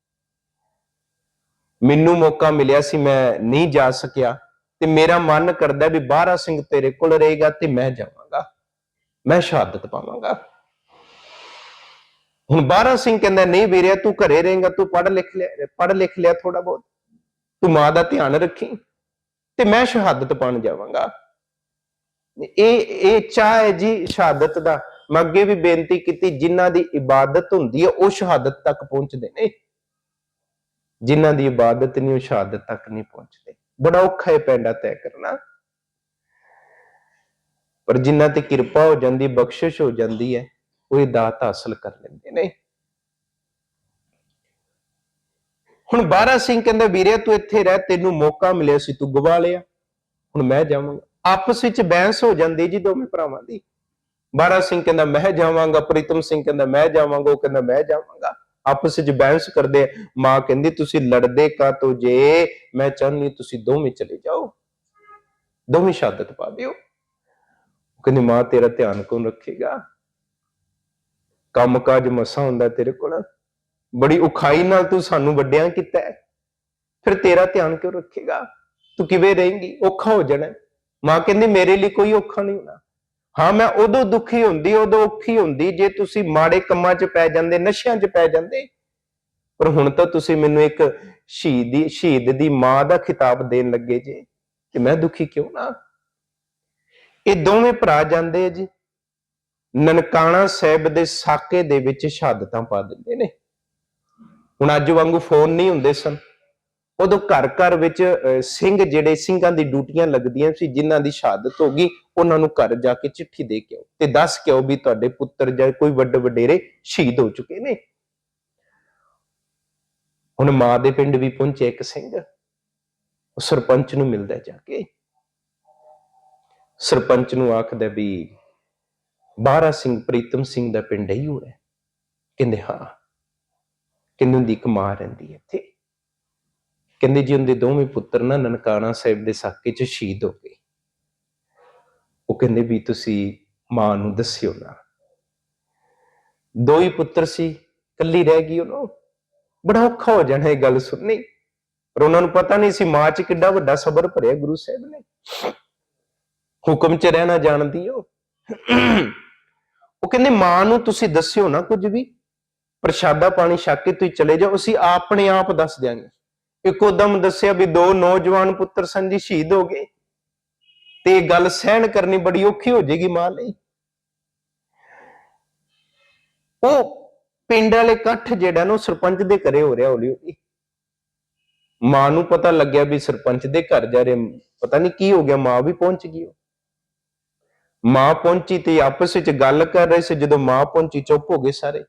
ਮੈਨੂੰ ਮੌਕਾ ਮਿਲਿਆ ਸੀ, ਮੈਂ ਨਹੀਂ ਜਾ ਸਕਿਆ ਤੇ ਮੇਰਾ ਮਨ ਕਰਦਾ ਵੀ ਬਾਰਾ ਸਿੰਘ ਤੇਰੇ ਕੋਲ ਰਹੇਗਾ ਤੇ ਮੈਂ ਜਾਵਾਂਗਾ। ਮੈਂ ਸ਼ਹਾਦਤ ਪਾਵਾਂਗਾ। ਹੁਣ ਬਾਰਾ ਸਿੰਘ ਕਹਿੰਦਾ, ਨਹੀਂ ਵੀਰਿਆ, ਤੂੰ ਘਰੇ ਰਹੇਗਾ, ਤੂੰ ਪੜ੍ਹ ਲਿਖ ਲਿਆ, ਪੜ੍ਹ ਲਿਖ ਲਿਆ ਥੋੜਾ ਬਹੁਤ। ਤੂੰ ਮਾਂ ਦਾ ਧਿਆਨ ਰੱਖੀ ਤੇ ਮੈਂ ਸ਼ਹਾਦਤ ਪਾਣ ਜਾਵਾਂਗਾ। ਇਹ ਇਹ ਚਾਹ ਹੈ ਜੀ ਸ਼ਹਾਦਤ ਦਾ। ਮੈਂ ਅੱਗੇ ਵੀ ਬੇਨਤੀ ਕੀਤੀ, ਜਿਨ੍ਹਾਂ ਦੀ ਇਬਾਦਤ ਹੁੰਦੀ ਹੈ, ਉਹ ਸ਼ਹਾਦਤ ਤੱਕ ਪਹੁੰਚਦੇ ਨੇ। ਜਿਨ੍ਹਾਂ ਦੀ ਇਬਾਦਤ ਨਹੀਂ, ਉਹ ਸ਼ਹਾਦਤ ਤੱਕ ਨਹੀਂ ਪਹੁੰਚਦੇ। ਬੜਾ ਔਖਾ ਹੈ ਪੈਂਡਾ ਤੈਅ ਕਰਨਾ। ਪਰ ਜਿਨ੍ਹਾਂ ਤੇ ਕਿਰਪਾ ਹੋ ਜਾਂਦੀ, ਬਖਸ਼ਿਸ਼ ਹੋ ਜਾਂਦੀ ਹੈ ਉਹ ਇਹ ਦਾਤ ਹਾਸਲ ਕਰ ਲੈਂਦੇ ਨੇ। ਹੁਣ ਬਾਰਾ ਸਿੰਘ ਕਹਿੰਦਾ, ਵੀਰੇ ਤੂੰ ਇੱਥੇ ਰਹਿ, ਤੈਨੂੰ ਮੌਕਾ ਮਿਲਿਆ ਸੀ, ਤੂੰ ਗਵਾ ਲਿਆ। ਹੁਣ ਮੈਂ ਜਾਵਾਂਗਾ। ਆਪਸ ਵਿੱਚ ਬਹਿਸ ਹੋ ਜਾਂਦੀ ਜੀ ਦੋਵੇਂ ਭਰਾਵਾਂ ਦੀ। ਬਾਰਾ ਸਿੰਘ ਕਹਿੰਦਾ, ਮੈਂ ਜਾਵਾਂਗਾ। ਪ੍ਰੀਤਮ ਸਿੰਘ ਕਹਿੰਦਾ, ਮੈਂ ਜਾਵਾਂਗਾ। ਉਹ ਕਹਿੰਦਾ, ਮੈਂ ਜਾਵਾਂਗਾ। ਆਪਸ ਵਿੱਚ ਬਹਿਸ ਕਰਦੇ ਮਾਂ ਕਹਿੰਦੀ, ਤੁਸੀਂ ਲੜਦੇ ਕਾ ਤੋ ਜੇ? ਮੈਂ ਚਾਹੁੰਦੀ ਤੁਸੀਂ ਦੋਵੇਂ ਚਲੇ ਜਾਓ। ਦੋਵੇਂ ਸ਼ਹਾਦਤ ਪਾ ਦਿਓ। ਉਹ ਕਹਿੰਦੀ, ਮਾਂ, ਤੇਰਾ ਧਿਆਨ ਕੌਣ ਰੱਖੇਗਾ? ਕੰਮਕਾਜ ਮਸਾ ਹੁੰਦਾ ਤੇਰੇ ਕੋਲ। ਬੜੀ ਉਖਾਈ ਨਾਲ ਤੂੰ ਸਾਨੂੰ ਵੱਡਿਆਂ ਕੀਤਾ ਹੈ। ਫਿਰ ਤੇਰਾ ਧਿਆਨ ਕਿਉਂ ਰੱਖੇਗਾ? ਤੂੰ ਕਿਵੇਂ ਰਹੇਂਗੀ? ਔਖਾ ਹੋ ਜਾਣਾ ਮਾਂ ਕਹਿੰਦੀ, ਮੇਰੇ ਲਈ ਕੋਈ ਔਖਾ ਨਹੀਂ ਹੋਣਾ। ਹਾਂ, ਮੈਂ ਉਦੋਂ ਦੁਖੀ ਹੁੰਦੀ, ਉਦੋਂ ਔਖੀ ਹੁੰਦੀ ਜੇ ਤੁਸੀਂ ਮਾੜੇ ਕੰਮਾਂ 'ਚ ਪੈ ਜਾਂਦੇ, ਨਸ਼ਿਆਂ 'ਚ ਪੈ ਜਾਂਦੇ। ਪਰ ਹੁਣ ਤਾਂ ਤੁਸੀਂ ਮੈਨੂੰ ਇੱਕ ਸ਼ਹੀਦ ਦੀ ਸ਼ਹੀਦ ਦੀ ਮਾਂ ਦਾ ਖਿਤਾਬ ਦੇਣ ਲੱਗੇ ਜੇ। ਤੇ ਮੈਂ ਦੁਖੀ ਕਿਉਂ ਨਾ? ਇਹ ਦੋਵੇਂ ਭਰਾ ਜਾਂਦੇ ਆ ਜੀ। ਨਨਕਾਣਾ ਸਾਹਿਬ ਦੇ ਸਾਕੇ ਦੇ ਵਿੱਚ ਸ਼ਹਾਦਤਾਂ ਪਾ ਦਿੰਦੇ ਨੇ। ਹੁਣ ਅੱਜ ਵਾਂਗੂ ਫੋਨ ਨਹੀਂ ਹੁੰਦੇ ਸਨ। ਉਦੋਂ ਘਰ ਘਰ ਵਿੱਚ ਸਿੰਘ ਜਿਹੜੇ ਸਿੰਘਾਂ ਦੀ ਡਿਊਟੀਆਂ ਲੱਗਦੀਆਂ ਸੀ, ਜਿਨ੍ਹਾਂ ਦੀ ਸ਼ਹਾਦਤ ਹੋ ਗਈ, ਉਹਨਾਂ ਨੂੰ ਘਰ ਜਾ ਕੇ ਚਿੱਠੀ ਦੇ ਕੇ ਆਓ ਤੇ ਦੱਸ ਕੇ ਆਓ ਵੀ ਤੁਹਾਡੇ ਪੁੱਤਰ ਜਾਂ ਕੋਈ ਵੱਡੇ ਵਡੇਰੇ ਸ਼ਹੀਦ ਹੋ ਚੁੱਕੇ ਨੇ। ਹੁਣ ਮਾਂ ਦੇ ਪਿੰਡ ਵੀ ਪਹੁੰਚੇ ਇੱਕ ਸਿੰਘ। ਉਹ ਸਰਪੰਚ ਨੂੰ ਮਿਲਦਾ ਜਾ ਕੇ। ਸਰਪੰਚ ਨੂੰ ਆਖਦਾ ਵੀ ਬਾਰਾ ਸਿੰਘ, ਪ੍ਰੀਤਮ ਸਿੰਘ ਦਾ ਪਿੰਡ ਹੀ ਹੋਇਆ ਕਹਿੰਦੇ, ਹਾਂ। ਕਹਿੰਦੇ, ਉਹਦੀ ਇੱਕ ਮਾਂ ਰਹਿੰਦੀ ਹੈ ਇੱਥੇ। ਕਹਿੰਦੇ, ਜੀ ਉਹਦੇ ਦੋਵੇਂ ਪੁੱਤਰ ਨਾ ਨਨਕਾਣਾ ਸਾਹਿਬ ਦੇ ਸਾਕੇ 'ਚ ਸ਼ਹੀਦ ਹੋ ਗਏ, ਉਹ ਕਹਿੰਦੇ ਵੀ ਤੁਸੀਂ ਮਾਂ ਨੂੰ ਦੱਸਿਓ ਨਾ। ਦੋ ਹੀ ਪੁੱਤਰ ਸੀ ਕੱਲੀ ਰਹਿ ਗਈ ਉਹਨੂੰ। ਬੜਾ ਔਖਾ ਹੋ ਜਾਣਾ ਇਹ ਗੱਲ ਸੁਣਨੀ। ਪਰ ਉਹਨਾਂ ਨੂੰ ਪਤਾ ਨਹੀਂ ਸੀ ਮਾਂ 'ਚ ਕਿੱਡਾ ਵੱਡਾ ਸਬਰ ਭਰਿਆ ਗੁਰੂ ਸਾਹਿਬ ਨੇ। ਹੁਕਮ 'ਚ ਰਹਿਣਾ ਜਾਣਦੀ ਉਹ। ਉਹ ਕਹਿੰਦੇ, ਮਾਂ ਨੂੰ ਤੁਸੀਂ ਦੱਸਿਓ ਨਾ ਕੁਝ ਵੀ। ਪ੍ਰਸ਼ਾਦਾ ਪਾਣੀ ਛਕ ਕੇ ਤੁਸੀਂ ਚਲੇ ਜਾਓ, ਅਸੀਂ ਆਪਣੇ ਆਪ ਦੱਸ ਦਿਆਂਗੇ। ਇੱਕੋ ਦਮ ਦੱਸਿਆ ਵੀ ਦੋ ਨੌਜਵਾਨ ਪੁੱਤਰ ਸਨ ਜੀ, ਸ਼ਹੀਦ ਹੋ ਗਏ। ਤੇ ਇਹ ਗੱਲ ਸਹਿਣ ਕਰਨੀ ਬੜੀ ਔਖੀ ਹੋ ਜਾਏਗੀ ਮਾਂ ਲਈ। ਉਹ ਪਿੰਡ ਵਾਲੇ ਇਕੱਠ ਜਿਹੜਾ ਨਾ, ਉਹ ਸਰਪੰਚ ਦੇ ਘਰੇ ਹੋ ਰਿਹਾ ਹੌਲੀ ਹੌਲੀ ਮਾਂ ਨੂੰ ਪਤਾ ਲੱਗਿਆ ਵੀ ਸਰਪੰਚ ਦੇ ਘਰ ਜਾ ਰਹੇ, ਪਤਾ ਨਹੀਂ ਕੀ ਹੋ ਗਿਆ, ਮਾਂ ਵੀ ਪਹੁੰਚ ਗਈ ਉਹ। ਮਾਂ ਪਹੁੰਚੀ ਤੇ ਆਪਸ ਵਿੱਚ ਗੱਲ ਕਰ ਰਹੇ ਸੀ। ਜਦੋਂ ਮਾਂ ਪਹੁੰਚੀ, ਚੁੱਪ ਹੋ ਗਏ ਸਾਰੇ।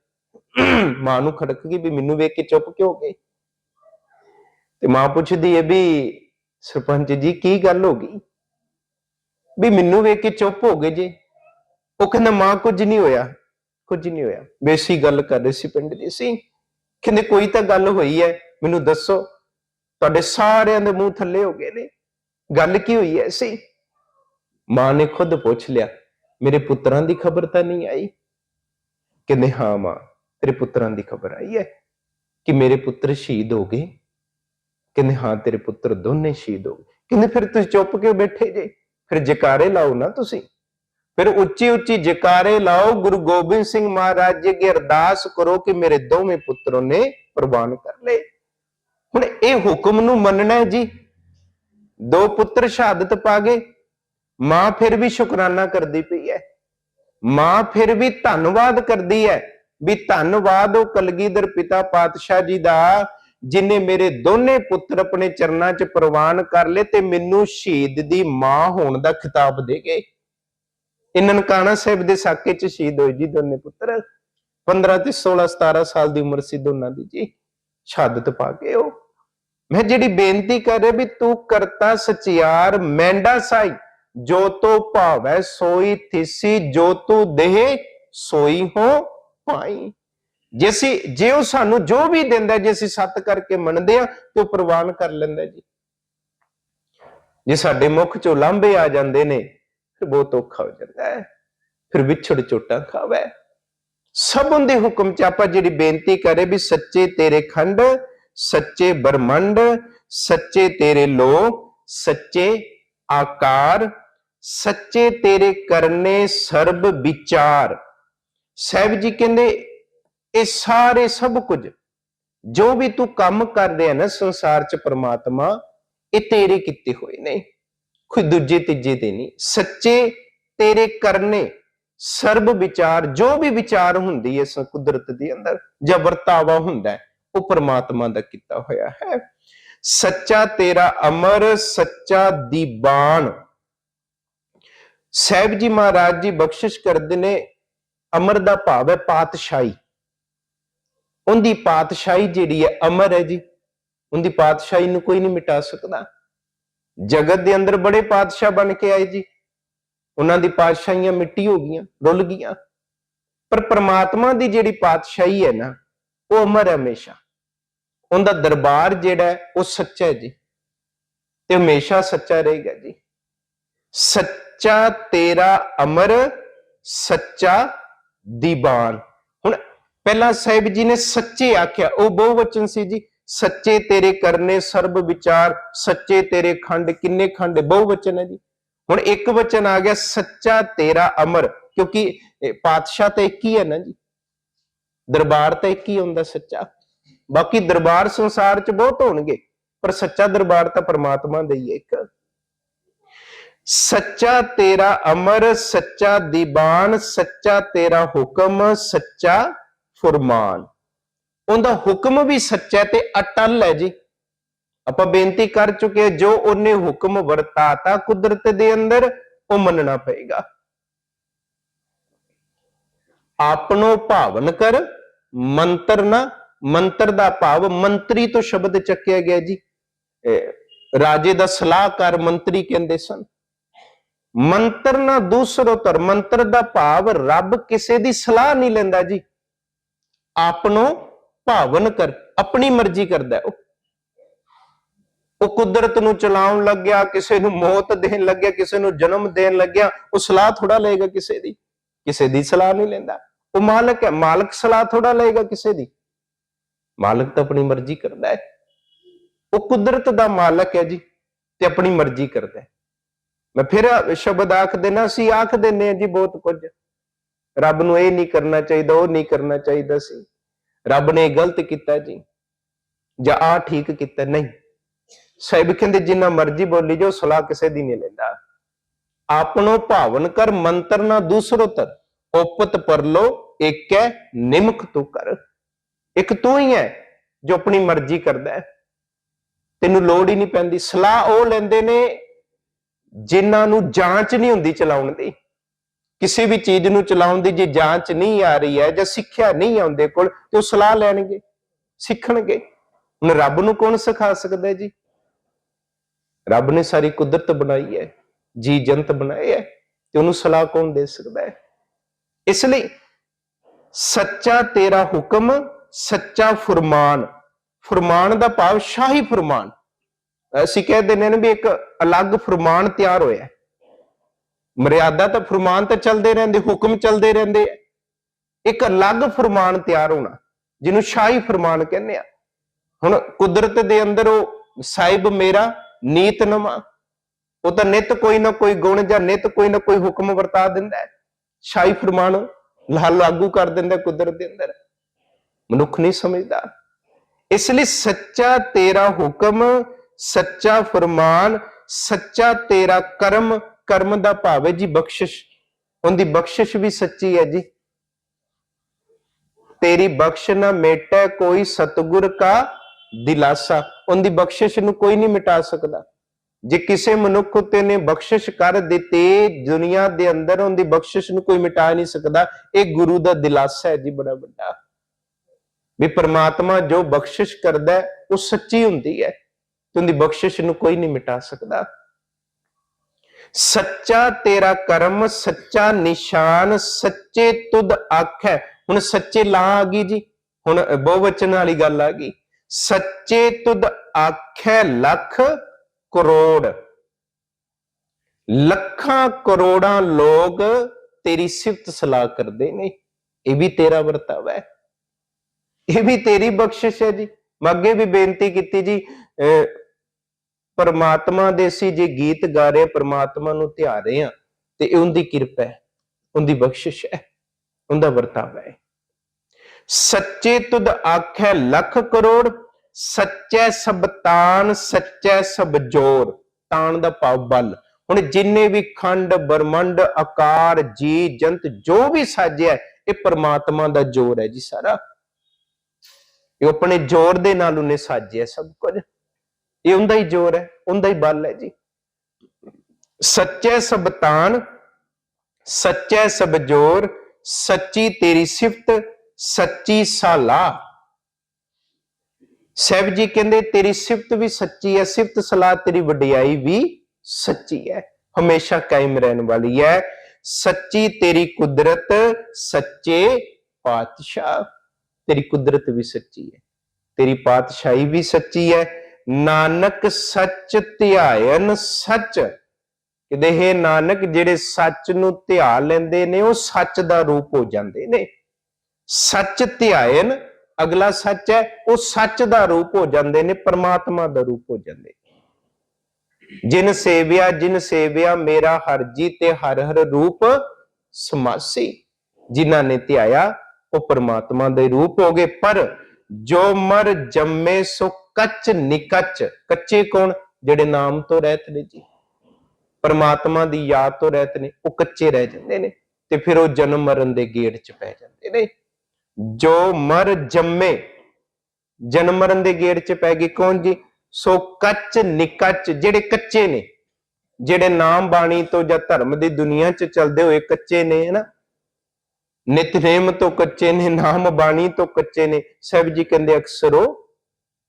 ਮਾਂ ਨੂੰ ਖੜਕ ਗਈ ਵੀ ਮੈਨੂੰ ਵੇਖ ਕੇ ਚੁੱਪ ਕਿਉਂ ਹੋ ਗਏ? ਤੇ ਮਾਂ ਪੁੱਛਦੀ ਹੈ ਵੀ, ਸਰਪੰਚ ਜੀ, ਕੀ ਗੱਲ ਹੋ ਗਈ? ਵੀ ਮੈਨੂੰ ਵੇਖ ਕੇ ਚੁੱਪ ਹੋ ਗਏ ਜੀ। ਉਹ ਕਹਿੰਦਾ, ਮਾਂ, ਕੁਝ ਨਹੀਂ ਹੋਇਆ। ਕੁਝ ਨਹੀਂ ਹੋਇਆ। ਬੇਸੀ ਗੱਲ ਕਰ ਰਹੇ ਸੀ ਪਿੰਡ ਦੀ। ਸੀ ਕਹਿੰਦੇ, ਕੋਈ ਤਾਂ ਗੱਲ ਹੋਈ ਹੈ। ਮੈਨੂੰ ਦੱਸੋ। ਤੁਹਾਡੇ ਸਾਰਿਆਂ ਦੇ ਮੂੰਹ ਥੱਲੇ ਹੋ ਗਏ ਨੇ। ਗੱਲ ਕੀ ਹੋਈ ਐ ਸੀ ਮਾਂ ਨੇ ਖੁਦ ਪੁੱਛ ਲਿਆ, ਮੇਰੇ ਪੁੱਤਰਾਂ ਦੀ ਖਬਰ ਤਾਂ ਨਹੀਂ ਆਈ? ਕਹਿੰਦੇ, ਹਾਂ ਮਾਂ, ਤੇਰੇ ਪੁੱਤਰਾਂ ਦੀ ਖਬਰ ਆਈ ਹੈ ਕਿ ਮੇਰੇ ਪੁੱਤਰ ਸ਼ਹੀਦ ਹੋ ਗਏ। ਕਹਿੰਦੇ, ਹਾਂ, ਤੇਰੇ ਪੁੱਤਰ ਦੋਨੇ ਸ਼ਹੀਦ ਹੋ ਗਏ। ਕਹਿੰਦੇ, ਫਿਰ ਤੁਸੀਂ ਚੁੱਪ ਕਿਉਂ ਬੈਠੇ ਜੇ? ਫਿਰ ਜਕਾਰੇ ਲਾਓ ਨਾ ਤੁਸੀਂ। ਫਿਰ ਉੱਚੀ ਉੱਚੀ ਜਕਾਰੇ ਲਾਓ, ਗੁਰੂ ਗੋਬਿੰਦ ਸਿੰਘ ਮਹਾਰਾਜ ਜੀ ਅੱਗੇ ਅਰਦਾਸ ਕਰੋ ਕਿ ਮੇਰੇ ਦੋਵੇਂ ਪੁੱਤਰੋਂ ਨੇ ਪ੍ਰਵਾਨ ਕਰ ਲਏ। ਹੁਣ ਇਹ ਹੁਕਮ ਨੂੰ ਮੰਨਣਾ ਹੈ ਜੀ। ਦੋ ਪੁੱਤਰ ਸ਼ਹਾਦਤ ਪਾ ਗਏ ਮਾਂ ਫਿਰ ਵੀ ਸ਼ੁਕਰਾਨਾ ਕਰਦੀ ਪਈ ਹੈ ਮਾਂ ਫਿਰ ਵੀ ਧੰਨਵਾਦ ਕਰਦੀ ਹੈ ਵੀ ਧੰਨਵਾਦ ਉਹ ਕਲਗੀਧਰ ਪਿਤਾ ਪਾਤਸ਼ਾਹ ਜੀ ਦਾ, ਜਿਨੇ ਮੇਰੇ ਦੋਨੇ ਪੁੱਤਰ ਆਪਣੇ ਚਰਨਾਂ 'ਚ ਪ੍ਰਵਾਨ ਕਰ ਲਏ ਤੇ ਮੈਨੂੰ ਸ਼ਹੀਦ ਦੀ ਮਾਂ ਹੋਣ ਦਾ ਖਿਤਾਬ ਦੇ ਗਏ। ਇਹ ਨਨਕਾਣਾ ਸਾਹਿਬ ਦੇ ਸਾਕੇ 'ਚ ਸ਼ਹੀਦ ਹੋਏ ਜੀ ਦੋਨੇ ਪੁੱਤਰ। 15 ਤੇ 16 17 ਸਾਲ ਦੀ ਉਮਰ ਸੀ ਦੋਨਾਂ ਦੀ ਜੀ। ਸ਼ਹਾਦਤ ਪਾ ਕੇ ਉਹ। ਮੈਂ ਜਿਹੜੀ ਬੇਨਤੀ ਕਰ ਰਿਹਾ ਵੀ ਤੂੰ ਕਰਤਾ ਸਚਿਆਰ ਮੈਂਡਾ ਸਾਈ। ਜੋ ਤੋ ਭਾਵੈ ਸੋਈ ਥਿਸੀ, ਜੋ ਤੂੰ ਦੇਹ ਸੋਈ ਹੋ ਪਾਈ। ਜੇ ਅਸੀਂ, ਜੇ ਉਹ ਸਾਨੂੰ ਜੋ ਵੀ ਦਿੰਦਾ, ਜੇ ਅਸੀਂ ਸੱਤ ਕਰਕੇ ਮੰਨਦੇ ਆ ਤੇ ਉਹ ਪ੍ਰਵਾਨ ਕਰ ਲੈਂਦਾ ਜੀ। ਜੇ ਸਾਡੇ ਮੁਖ ਚੋਂ ਲਾਂਭੇ ਆ ਜਾਂਦੇ ਨੇ, ਫਿਰ ਬਹੁਤ ਔਖਾ ਹੋ ਜਾਂਦਾ ਹੈ। ਫਿਰ ਵਿਛੜ ਚੋਟਾਂ ਖਾਵੇ। ਸਭ ਦੇ ਹੁਕਮ ਚ ਆਪਾਂ ਜਿਹੜੀ ਬੇਨਤੀ ਕਰੇ ਵੀ ਸੱਚੇ ਤੇਰੇ ਖੰਡ, ਸੱਚੇ ਬ੍ਰਹਮੰਡ, ਸੱਚੇ ਤੇਰੇ ਲੋਕ, ਸੱਚੇ ਆਕਾਰ, ਸੱਚੇ ਤੇਰੇ ਕਰਨੇ ਸਰਬ ਵਿਚਾਰ। ਸਾਹਿਬ ਜੀ ਕਹਿੰਦੇ, ਇਹ ਸਾਰੇ ਸਭ ਕੁਝ, ਜੋ ਵੀ ਤੂੰ ਕੰਮ ਕਰ ਰਿਹਾ ਨਾ ਸੰਸਾਰ ਚ ਪ੍ਰਮਾਤਮਾ, ਇਹ ਤੇਰੇ ਕੀਤੇ ਹੋਏ ਨੇ। ਕੋਈ ਦੂਜੇ ਤੀਜੇ ਤੇ ਨਹੀਂ। ਸੱਚੇ ਤੇਰੇ ਕਰਨੇ ਸਰਬ ਵਿਚਾਰ, ਜੋ ਵੀ ਵਿਚਾਰ ਹੁੰਦੀ ਹੈ ਕੁਦਰਤ ਦੇ ਅੰਦਰ, ਜਾਂ ਵਰਤਾਵਾ ਹੁੰਦਾ ਹੈ, ਉਹ ਪ੍ਰਮਾਤਮਾ ਦਾ ਕੀਤਾ ਹੋਇਆ ਹੈ। ਸੱਚਾ ਤੇਰਾ ਅਮਰ, ਸੱਚਾ ਦੀਵਾਨ ਸਾਹਿਬ ਜੀ ਮਹਾਰਾਜ ਜੀ ਬਖਸ਼ਿਸ਼ ਕਰਦੇ ਨੇ, ਅਮਰ ਦਾ ਭਾਵ ਹੈ ਪਾਤਸ਼ਾਹੀ। ਉਹਦੀ ਪਾਤਸ਼ਾਹੀ ਜਿਹੜੀ ਹੈ ਅਮਰ ਹੈ ਜੀ। ਉਹਦੀ ਪਾਤਸ਼ਾਹੀ ਨੂੰ ਕੋਈ ਨਹੀਂ ਮਿਟਾ ਸਕਦਾ। ਜਗਤ ਦੇ ਅੰਦਰ ਬੜੇ ਪਾਤਸ਼ਾਹ ਬਣ ਕੇ ਆਏ ਜੀ। ਉਹਨਾਂ ਦੀ ਪਾਤਸ਼ਾਹੀਆਂ ਮਿੱਟੀ ਹੋ ਗਈਆਂ, ਰੁੱਲ ਗਈਆਂ। ਪਰ ਪ੍ਰਮਾਤਮਾ ਦੀ ਜਿਹੜੀ ਪਾਤਸ਼ਾਹੀ ਹੈ ਨਾ, ਉਹ ਅਮਰ ਹੈ ਹਮੇਸ਼ਾ। ਉਹਦਾ ਦਰਬਾਰ ਜਿਹੜਾ ਹੈ, ਉਹ ਸੱਚਾ ਹੈ ਜੀ। ਤੇ ਹਮੇਸ਼ਾ ਸੱਚਾ ਰਹੇਗਾ ਜੀ। ਸੱਚਾ ਤੇਰਾ ਅਮਰ ਸੱਚਾ ਦੀਵਾਨ। ਹੁਣ ਪਹਿਲਾਂ ਸਾਹਿਬ ਜੀ ਨੇ ਸੱਚੇ ਆਖਿਆ ਉਹ ਬਹੁਵਚਨ ਸੀ ਜੀ। ਸੱਚੇ ਤੇਰੇ ਕਰਨੇ ਸਰਬ ਵਿਚਾਰ ਸੱਚੇ ਤੇਰੇ ਖੰਡ ਕਿੰਨੇ ਖੰਡ ਬਹੁਵਚਨ ਹੈ ਜੀ। ਹੁਣ ਇੱਕ ਵਚਨ ਆ ਗਿਆ ਸੱਚਾ ਤੇਰਾ ਅਮਰ ਕਿਉਂਕਿ ਪਾਤਸ਼ਾਹ ਤਾਂ ਇੱਕ ਹੀ ਹੈ ਨਾ ਜੀ। ਦਰਬਾਰ ਤਾਂ ਇੱਕ ਹੀ ਹੁੰਦਾ ਸੱਚਾ। ਬਾਕੀ ਦਰਬਾਰ ਸੰਸਾਰ 'ਚ ਬਹੁਤ ਹੋਣਗੇ, ਪਰ ਸੱਚਾ ਦਰਬਾਰ ਤਾਂ ਪਰਮਾਤਮਾ ਦਾ ਹੀ ਇੱਕ। ਸੱਚਾ ਤੇਰਾ ਅਮਰ, ਸੱਚਾ ਦੀਵਾਨ ਸੱਚਾ ਤੇਰਾ ਹੁਕਮ, ਸੱਚਾ ਫਰਮਾਨ। ਉਹਦਾ ਹੁਕਮ ਵੀ ਸੱਚਾ ਤੇ ਅਟਲ ਹੈ ਜੀ। ਆਪਾਂ ਬੇਨਤੀ ਕਰ ਚੁੱਕੇ ਜੋ ਉਹਨੇ ਹੁਕਮ ਵਰਤਾਤਾ ਕੁਦਰਤ ਦੇ ਅੰਦਰ, ਉਹ ਮੰਨਣਾ ਪਏਗਾ। ਆਪਣੋ ਭਾਵਨ ਕਰ, ਮੰਤਰ ਨਾ ਮੰਤਰ ਦਾ ਭਾਵ ਮੰਤਰੀ ਤੋਂ ਸ਼ਬਦ ਚੱਕਿਆ ਗਿਆ ਜੀ। ਰਾਜੇ ਦਾ ਸਲਾਹਕਾਰ ਮੰਤਰੀ ਕਹਿੰਦੇ ਸਨ। ਮੰਤਰ ਨਾ ਦੂਸਰੋ ਤਰ ਮੰਤਰ ਦਾ ਭਾਵ ਰੱਬ ਕਿਸੇ ਦੀ ਸਲਾਹ ਨਹੀਂ ਲੈਂਦਾ ਜੀ। ਆਪਣੋ ਭਾਵਨ ਕਰ, ਆਪਣੀ ਮਰਜ਼ੀ ਕਰਦਾ ਉਹ। ਉਹ ਕੁਦਰਤ ਨੂੰ ਚਲਾਉਣ ਲੱਗਿਆ, ਕਿਸੇ ਨੂੰ ਮੌਤ ਦੇਣ ਲੱਗਿਆ, ਕਿਸੇ ਨੂੰ ਜਨਮ ਦੇਣ ਲੱਗਿਆ, ਉਹ ਸਲਾਹ ਥੋੜਾ ਲਏਗਾ ਕਿਸੇ ਦੀ। ਕਿਸੇ ਦੀ ਸਲਾਹ ਨਹੀਂ ਲੈਂਦਾ। ਉਹ ਮਾਲਕ ਹੈ, ਮਾਲਕ ਸਲਾਹ ਥੋੜਾ ਲਏਗਾ ਕਿਸੇ ਦੀ। ਮਾਲਕ ਤਾਂ ਆਪਣੀ ਮਰਜ਼ੀ ਕਰਦਾ ਹੈ। ਉਹ ਕੁਦਰਤ ਦਾ ਮਾਲਕ ਹੈ ਜੀ ਤੇ ਆਪਣੀ ਮਰਜ਼ੀ ਕਰਦਾ ਹੈ। ਮੈਂ ਫਿਰ ਸ਼ਬਦ ਆਖ ਦੇਣਾ ਸੀ ਆਖ ਦਿੰਨੇ ਆ ਜੀ ਬਹੁਤ ਕੁਝ। ਰੱਬ ਨੂੰ ਇਹ ਨਹੀਂ ਕਰਨਾ ਚਾਹੀਦਾ, ਉਹ ਨਹੀਂ ਕਰਨਾ ਚਾਹੀਦਾ ਸੀ। ਰੱਬ ਨੇ ਗਲਤ ਕੀਤਾ ਜੀ, ਜਾਂ ਆ ਠੀਕ ਕੀਤਾ, ਨਹੀਂ। ਸਾਹਿਬ ਕਹਿੰਦੇ, ਜਿੰਨਾ ਮਰਜ਼ੀ ਬੋਲੀ ਜੋ ਸਲਾਹ ਕਿਸੇ ਦੀ ਨਹੀਂ ਲੈਂਦਾ। ਆਪਣੋ ਭਾਵਨ ਕਰ, ਮੰਤਰ ਨਾ ਦੂਸਰੋ ਤਰ। ਉਪਤ ਪਰਲੋ ਇੱਕ ਹੈ ਨਿਮਕ ਤੂੰ ਕਰ। ਇੱਕ ਤੂੰ ਹੀ ਹੈ ਜੋ ਆਪਣੀ ਮਰਜ਼ੀ ਕਰਦਾ ਹੈ। ਤੈਨੂੰ ਲੋੜ ਹੀ ਨਹੀਂ ਪੈਂਦੀ। ਸਲਾਹ ਉਹ ਲੈਂਦੇ ਨੇ ਜਿਨ੍ਹਾਂ ਨੂੰ ਜਾਂਚ ਨਹੀਂ ਹੁੰਦੀ ਚਲਾਉਣ ਦੀ। ਕਿਸੇ ਵੀ ਚੀਜ਼ ਨੂੰ ਚਲਾਉਣ ਦੀ ਜੇ ਜਾਂਚ ਨਹੀਂ ਆ ਰਹੀ ਹੈ ਜਾਂ ਸਿੱਖਿਆ ਨਹੀਂ ਆਉਂਦੇ ਕੋਲ, ਤੇ ਉਹ ਸਲਾਹ ਲੈਣਗੇ, ਸਿੱਖਣਗੇ। ਹੁਣ ਰੱਬ ਨੂੰ ਕੌਣ ਸਿਖਾ ਸਕਦਾ ਜੀ? ਰੱਬ ਨੇ ਸਾਰੀ ਕੁਦਰਤ ਬਣਾਈ ਹੈ, ਜੀ ਜੰਤ ਬਣਾਏ ਹੈ, ਤੇ ਉਹਨੂੰ ਸਲਾਹ ਕੌਣ ਦੇ ਸਕਦਾ ਹੈ? ਇਸ ਲਈ ਸੱਚਾ ਤੇਰਾ ਹੁਕਮ ਸੱਚਾ ਫਰਮਾਨ ਫਰਮਾਨ ਦਾ ਭਾਵ ਸ਼ਾਹੀ ਫਰਮਾਨ। ਅਸੀਂ ਕਹਿ ਦਿੰਦੇ ਨੇ ਵੀ ਇੱਕ ਅਲੱਗ ਫਰਮਾਨ ਤਿਆਰ ਹੋਇਆ। ਮਰਿਆਦਾ ਤਾਂ ਫਰਮਾਨ ਤਾਂ ਚੱਲਦੇ ਰਹਿੰਦੇ, ਹੁਕਮ ਚੱਲਦੇ ਰਹਿੰਦੇ ਇੱਕ ਅਲੱਗ ਫਰਮਾਨ ਤਿਆਰ ਹੋਣਾ, ਜਿਹਨੂੰ ਸ਼ਾਹੀ ਫਰਮਾਨ ਕਹਿੰਦੇ ਆ। ਹੁਣ ਕੁਦਰਤ ਦੇ ਅੰਦਰ ਉਹ ਸਾਹਿਬ ਮੇਰਾ ਨੀਤ ਨਮਾ ਉਹ ਤਾਂ ਨਿਤ ਕੋਈ ਨਾ ਕੋਈ ਗੁਣ ਜਾਂ ਨਿਤ ਕੋਈ ਨਾ ਕੋਈ ਹੁਕਮ ਵਰਤਾ ਦਿੰਦਾ ਹੈ। ਸ਼ਾਹੀ ਫਰਮਾਨ ਲਾ ਲਾਗੂ ਕਰ ਦਿੰਦਾ ਕੁਦਰਤ ਦੇ ਅੰਦਰ। ਮਨੁੱਖ ਨਹੀਂ ਸਮਝਦਾ। ਇਸ ਲਈ ਸੱਚਾ ਤੇਰਾ ਹੁਕਮ, ਸੱਚਾ ਫਰਮਾਨ, ਸੱਚਾ ਤੇਰਾ ਕਰਮ ਕਰਮ ਦਾ ਭਾਵ ਹੈ ਜੀ ਬਖਸ਼ਿਸ਼। ਉਹਦੀ ਬਖਸ਼ਿਸ਼ ਵੀ ਸੱਚੀ ਹੈ ਜੀ। ਤੇਰੀ ਬਖਸ਼ ਨਾ ਮੇਟੈ ਕੋਈ ਸਤਗੁਰ ਕਾ ਦਿਲਾਸਾ। ਉਹਦੀ ਬਖਸ਼ਿਸ਼ ਨੂੰ ਕੋਈ ਨਹੀਂ ਮਿਟਾ ਸਕਦਾ। ਜੇ ਕਿਸੇ ਮਨੁੱਖ ਉਤੇ ਨੇ ਬਖਸ਼ਿਸ਼ ਕਰ ਦਿੱਤੀ, ਦੁਨੀਆ ਦੇ ਅੰਦਰ ਉਹਦੀ ਬਖਸ਼ਿਸ਼ ਨੂੰ ਕੋਈ ਮਿਟਾ ਨਹੀਂ ਸਕਦਾ। ਇਹ ਗੁਰੂ ਦਾ ਦਿਲਾਸਾ ਹੈ ਜੀ ਬੜਾ ਵੱਡਾ। ਵੀ ਪਰਮਾਤਮਾ ਜੋ ਬਖਸ਼ਿਸ਼ ਕਰਦਾ ਹੈ, ਉਹ ਸੱਚੀ ਹੁੰਦੀ ਹੈ ਤੇ ਉਹਦੀ ਬਖਸ਼ਿਸ਼ ਨੂੰ ਕੋਈ ਨਹੀਂ ਮਿਟਾ ਸਕਦਾ। ਸੱਚਾ ਤੇਰਾ ਕਰਮ, ਸੱਚਾ ਨਿਸ਼ਾਨ, ਸੱਚੇ ਤੁਧ ਆਖੈ। ਹੁਣ ਸੱਚੇ ਲਾ ਆ ਗਈ ਜੀ, ਹੁਣ ਬਹੁਵਚਨ ਵਾਲੀ ਗੱਲ ਆ ਗਈ। ਸੱਚੇ ਤੁਧ ਆਖੈ ਲੱਖ ਕਰੋੜ। ਲੱਖਾਂ ਕਰੋੜਾਂ ਲੋਕ ਤੇਰੀ ਸਿਫਤ ਸਲਾਹ ਕਰਦੇ ਨੇ। ਇਹ ਵੀ ਤੇਰਾ ਵਰਤਾਵਾ ਹੈ। ਇਹ ਵੀ ਤੇਰੀ ਬਖਸ਼ਿਸ਼ ਹੈ ਜੀ। ਮੈਂ ਅੱਗੇ ਵੀ ਬੇਨਤੀ ਕੀਤੀ ਜੀ ਅਹ ਪਰਮਾਤਮਾ ਦੇ ਅਸੀਂ ਜੇ ਗੀਤ ਗਾ ਰਹੇ ਪਰਮਾਤਮਾ ਨੂੰ ਧਿਆ ਰਹੇ ਆ ਤੇ ਇਹ ਉਹਦੀ ਕਿਰਪਾ ਹੈ ਉਹਦੀ ਬਖਸ਼ਿਸ਼ ਹੈ ਉਹਦਾ ਵਰਤਾਵਾ ਹੈ। ਸੱਚੇ ਤੁਧ ਆਖੈ ਲੱਖ ਕਰੋੜ ਸੱਚੈ ਸਭ ਤਾਨ ਸੱਚੈ ਸਭ ਜੋਰ ਤਾਨ ਦਾ ਭਾਵ ਬਲ। ਹੁਣ ਜਿੰਨੇ ਵੀ ਖੰਡ ਬ੍ਰਹਮੰਡ ਆਕਾਰ ਜੀ ਜੰਤ ਜੋ ਵੀ ਸਾਜਿਆ ਹੈ, ਇਹ ਪਰਮਾਤਮਾ ਦਾ ਜੋਰ ਹੈ ਜੀ ਸਾਰਾ। ਇਹ ਆਪਣੇ ਜੋਰ ਦੇ ਨਾਲ ਉਹਨੇ ਸਾਜਿਆ ਸਭ ਕੁਝ। ਇਹ ਉਹਦਾ ਹੀ ਜੋਰ ਹੈ, ਉਹਦਾ ਹੀ ਬਲ ਹੈ ਜੀ। ਸੱਚੇ ਸਬਤਾਨ ਸੱਚੇ ਸਬ ਜੋਰ, ਸੱਚੀ ਤੇਰੀ ਸਿਫਤ, ਸੱਚੀ ਸਾਲਾ। ਸਹਿਬ ਜੀ ਕਹਿੰਦੇ, ਤੇਰੀ ਸਿਫਤ ਵੀ ਸੱਚੀ ਹੈ, ਸਿਫਤ ਸਲਾਹ ਤੇਰੀ ਵਡਿਆਈ ਵੀ ਸੱਚੀ ਹੈ। ਹਮੇਸ਼ਾ ਕਾਇਮ ਰਹਿਣ ਵਾਲੀ ਹੈ। ਸੱਚੀ ਤੇਰੀ ਕੁਦਰਤ, ਸੱਚੇ ਪਾਤਸ਼ਾਹ। ਤੇਰੀ ਕੁਦਰਤ ਵੀ ਸੱਚੀ ਹੈ, ਤੇਰੀ ਪਾਤਸ਼ਾਹੀ ਵੀ ਸੱਚੀ ਹੈ, ਨਾਨਕ ਸੱਚ ਧਿਆਇਨ ਸੱਚ। ਕਿਦੇ ਹੈ ਨਾਨਕ, ਜਿਹੜੇ ਸੱਚ ਨੂੰ ਧਿਆ ਲੈਂਦੇ ਨੇ, ਉਹ ਸੱਚ ਦਾ ਰੂਪ ਹੋ ਜਾਂਦੇ ਨੇ। ਸੱਚ ਧਿਆਇਨ, ਅਗਲਾ ਸੱਚ ਹੈ, ਉਹ ਸੱਚ ਦਾ ਰੂਪ ਹੋ ਜਾਂਦੇ ਨੇ, ਪਰਮਾਤਮਾ ਦਾ ਰੂਪ ਹੋ ਜਾਂਦੇ ਜਿਨ ਸੇਵਿਆ ਜਿਨ ਸੇਵਿਆ, ਮੇਰਾ ਹਰ ਜੀ ਤੇ ਹਰ ਹਰ ਰੂਪ ਸਮਾਸੀ, ਜਿਨ੍ਹਾਂ ਨੇ ਧਿਆਇਆ ਉਹ ਪਰਮਾਤਮਾ ਦੇ ਰੂਪ ਹੋ ਗਏ, ਪਰ ਜੋ ਮਰ ਜੰਮੇ ਸੋ ਕੱਚ ਨਿਕਚ। ਕੱਚੇ ਕੌਣ? ਜਿਹੜੇ ਨਾਮ ਤੋਂ ਰਹਿਤ ਨੇ ਜੀ। ਪਰਮਾਤਮਾ ਦੀ ਯਾਦ ਤੋਂ ਰਹਿਤ ਨੇ, ਉਹ ਕੱਚੇ ਰਹਿ ਜਾਂਦੇ ਨੇ ਤੇ ਫਿਰ ਉਹ ਜਨਮ ਮਰਨ ਦੇ ਗੇੜ 'ਚ ਪੈ ਜਾਂਦੇ ਨੇ। ਜੋ ਮਰ ਜੰਮੇ, ਜਨਮ ਮਰਨ ਦੇ ਗੇੜ 'ਚ ਪੈ ਗਏ ਕੌਣ ਜੀ? ਸੋ ਕੱਚ ਨਿਕਚ, ਜਿਹੜੇ ਕੱਚੇ ਨੇ, ਜਿਹੜੇ ਨਾਮ ਬਾਣੀ ਤੋਂ ਜਾਂ ਧਰਮ ਦੀ ਦੁਨੀਆ 'ਚ ਚੱਲਦੇ ਹੋਏ ਕੱਚੇ ਨੇ, ਹਨਾ? ਨਿਤਨੇਮ ਤੋਂ ਕੱਚੇ ਨੇ, ਨਾਮ ਬਾਣੀ ਤੋਂ ਕੱਚੇ ਨੇ। ਸਾਹਿਬ ਜੀ ਕਹਿੰਦੇ ਅਕਸਰ ਉਹ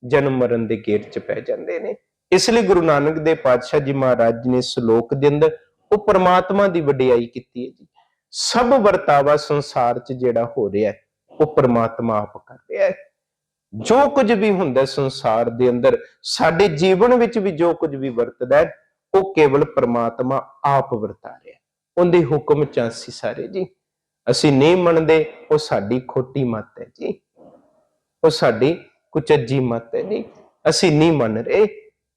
ਜਨਮ ਮਰਨ ਦੇ ਗੇੜ 'ਚ ਪੈ ਜਾਂਦੇ ਨੇ। ਇਸ ਲਈ ਗੁਰੂ ਨਾਨਕ ਦੇ ਪਾਤਸ਼ਾਹ ਜੀ ਮਹਾਰਾਜ ਨੇ ਸ਼ਲੋਕ ਦੇ ਅੰਦਰ ਉਹ ਪਰਮਾਤਮਾ ਦੀ ਵਡਿਆਈ ਕੀਤੀ ਹੈ ਜੀ। ਸਭ ਵਰਤਾਵਾ ਸੰਸਾਰ 'ਚ ਜਿਹੜਾ ਹੋ ਰਿਹਾ ਹੈ, ਉਹ ਪਰਮਾਤਮਾ ਆਪ ਕਰ ਰਿਹਾ ਹੈ। ਜੋ ਕੁਝ ਵੀ ਹੁੰਦਾ ਸੰਸਾਰ ਦੇ ਅੰਦਰ, ਸਾਡੇ ਜੀਵਨ ਵਿੱਚ ਵੀ ਜੋ ਕੁਝ ਵੀ ਵਰਤਦਾ ਹੈ, ਉਹ ਕੇਵਲ ਪਰਮਾਤਮਾ ਆਪ ਵਰਤਾ ਰਿਹਾ ਉਹਦੇ ਹੁਕਮ ਚ ਅਸੀਂ ਸਾਰੇ ਜੀ। ਅਸੀਂ ਨਹੀਂ ਮੰਨਦੇ, ਉਹ ਸਾਡੀ ਖੋਟੀ ਮੱਤ ਹੈ ਜੀ। ਉਹ ਸਾਡੀ ਕੁਚੱਜੀ ਮੱਤ ਹੈ ਜੀ। ਅਸੀਂ ਨਹੀਂ ਮੰਨ ਰਹੇ,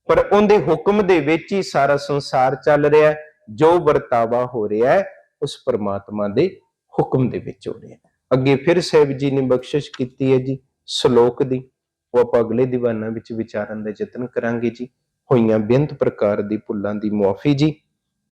ਪਰ ਉਹਦੇ ਹੁਕਮ ਦੇ ਵਿੱਚ ਹੀ ਸਾਰਾ ਸੰਸਾਰ ਚੱਲ ਰਿਹਾ ਹੈ। ਜੋ ਵਰਤਾਵਾ ਹੋ ਰਿਹਾ ਹੈ, ਉਸ ਪਰਮਾਤਮਾ ਦੇ ਹੁਕਮ ਦੇ ਵਿੱਚ ਹੋ ਰਿਹਾ ਅੱਗੇ ਫਿਰ ਸਾਹਿਬ ਜੀ ਨੇ ਬਖਸ਼ਿਸ਼ ਕੀਤੀ ਹੈ ਜੀ, ਸ਼ਲੋਕ ਦੀ। ਉਹ ਆਪਾਂ ਅਗਲੇ ਦੀਵਾਨਾਂ ਵਿੱਚ ਵਿਚਾਰਨ ਦਾ ਯਤਨ ਕਰਾਂਗੇ ਜੀ। ਹੋਈਆਂ ਬੇਅੰਤ ਪ੍ਰਕਾਰ ਦੀ ਭੁੱਲਾਂ ਦੀ ਮੁਆਫੀ ਜੀ।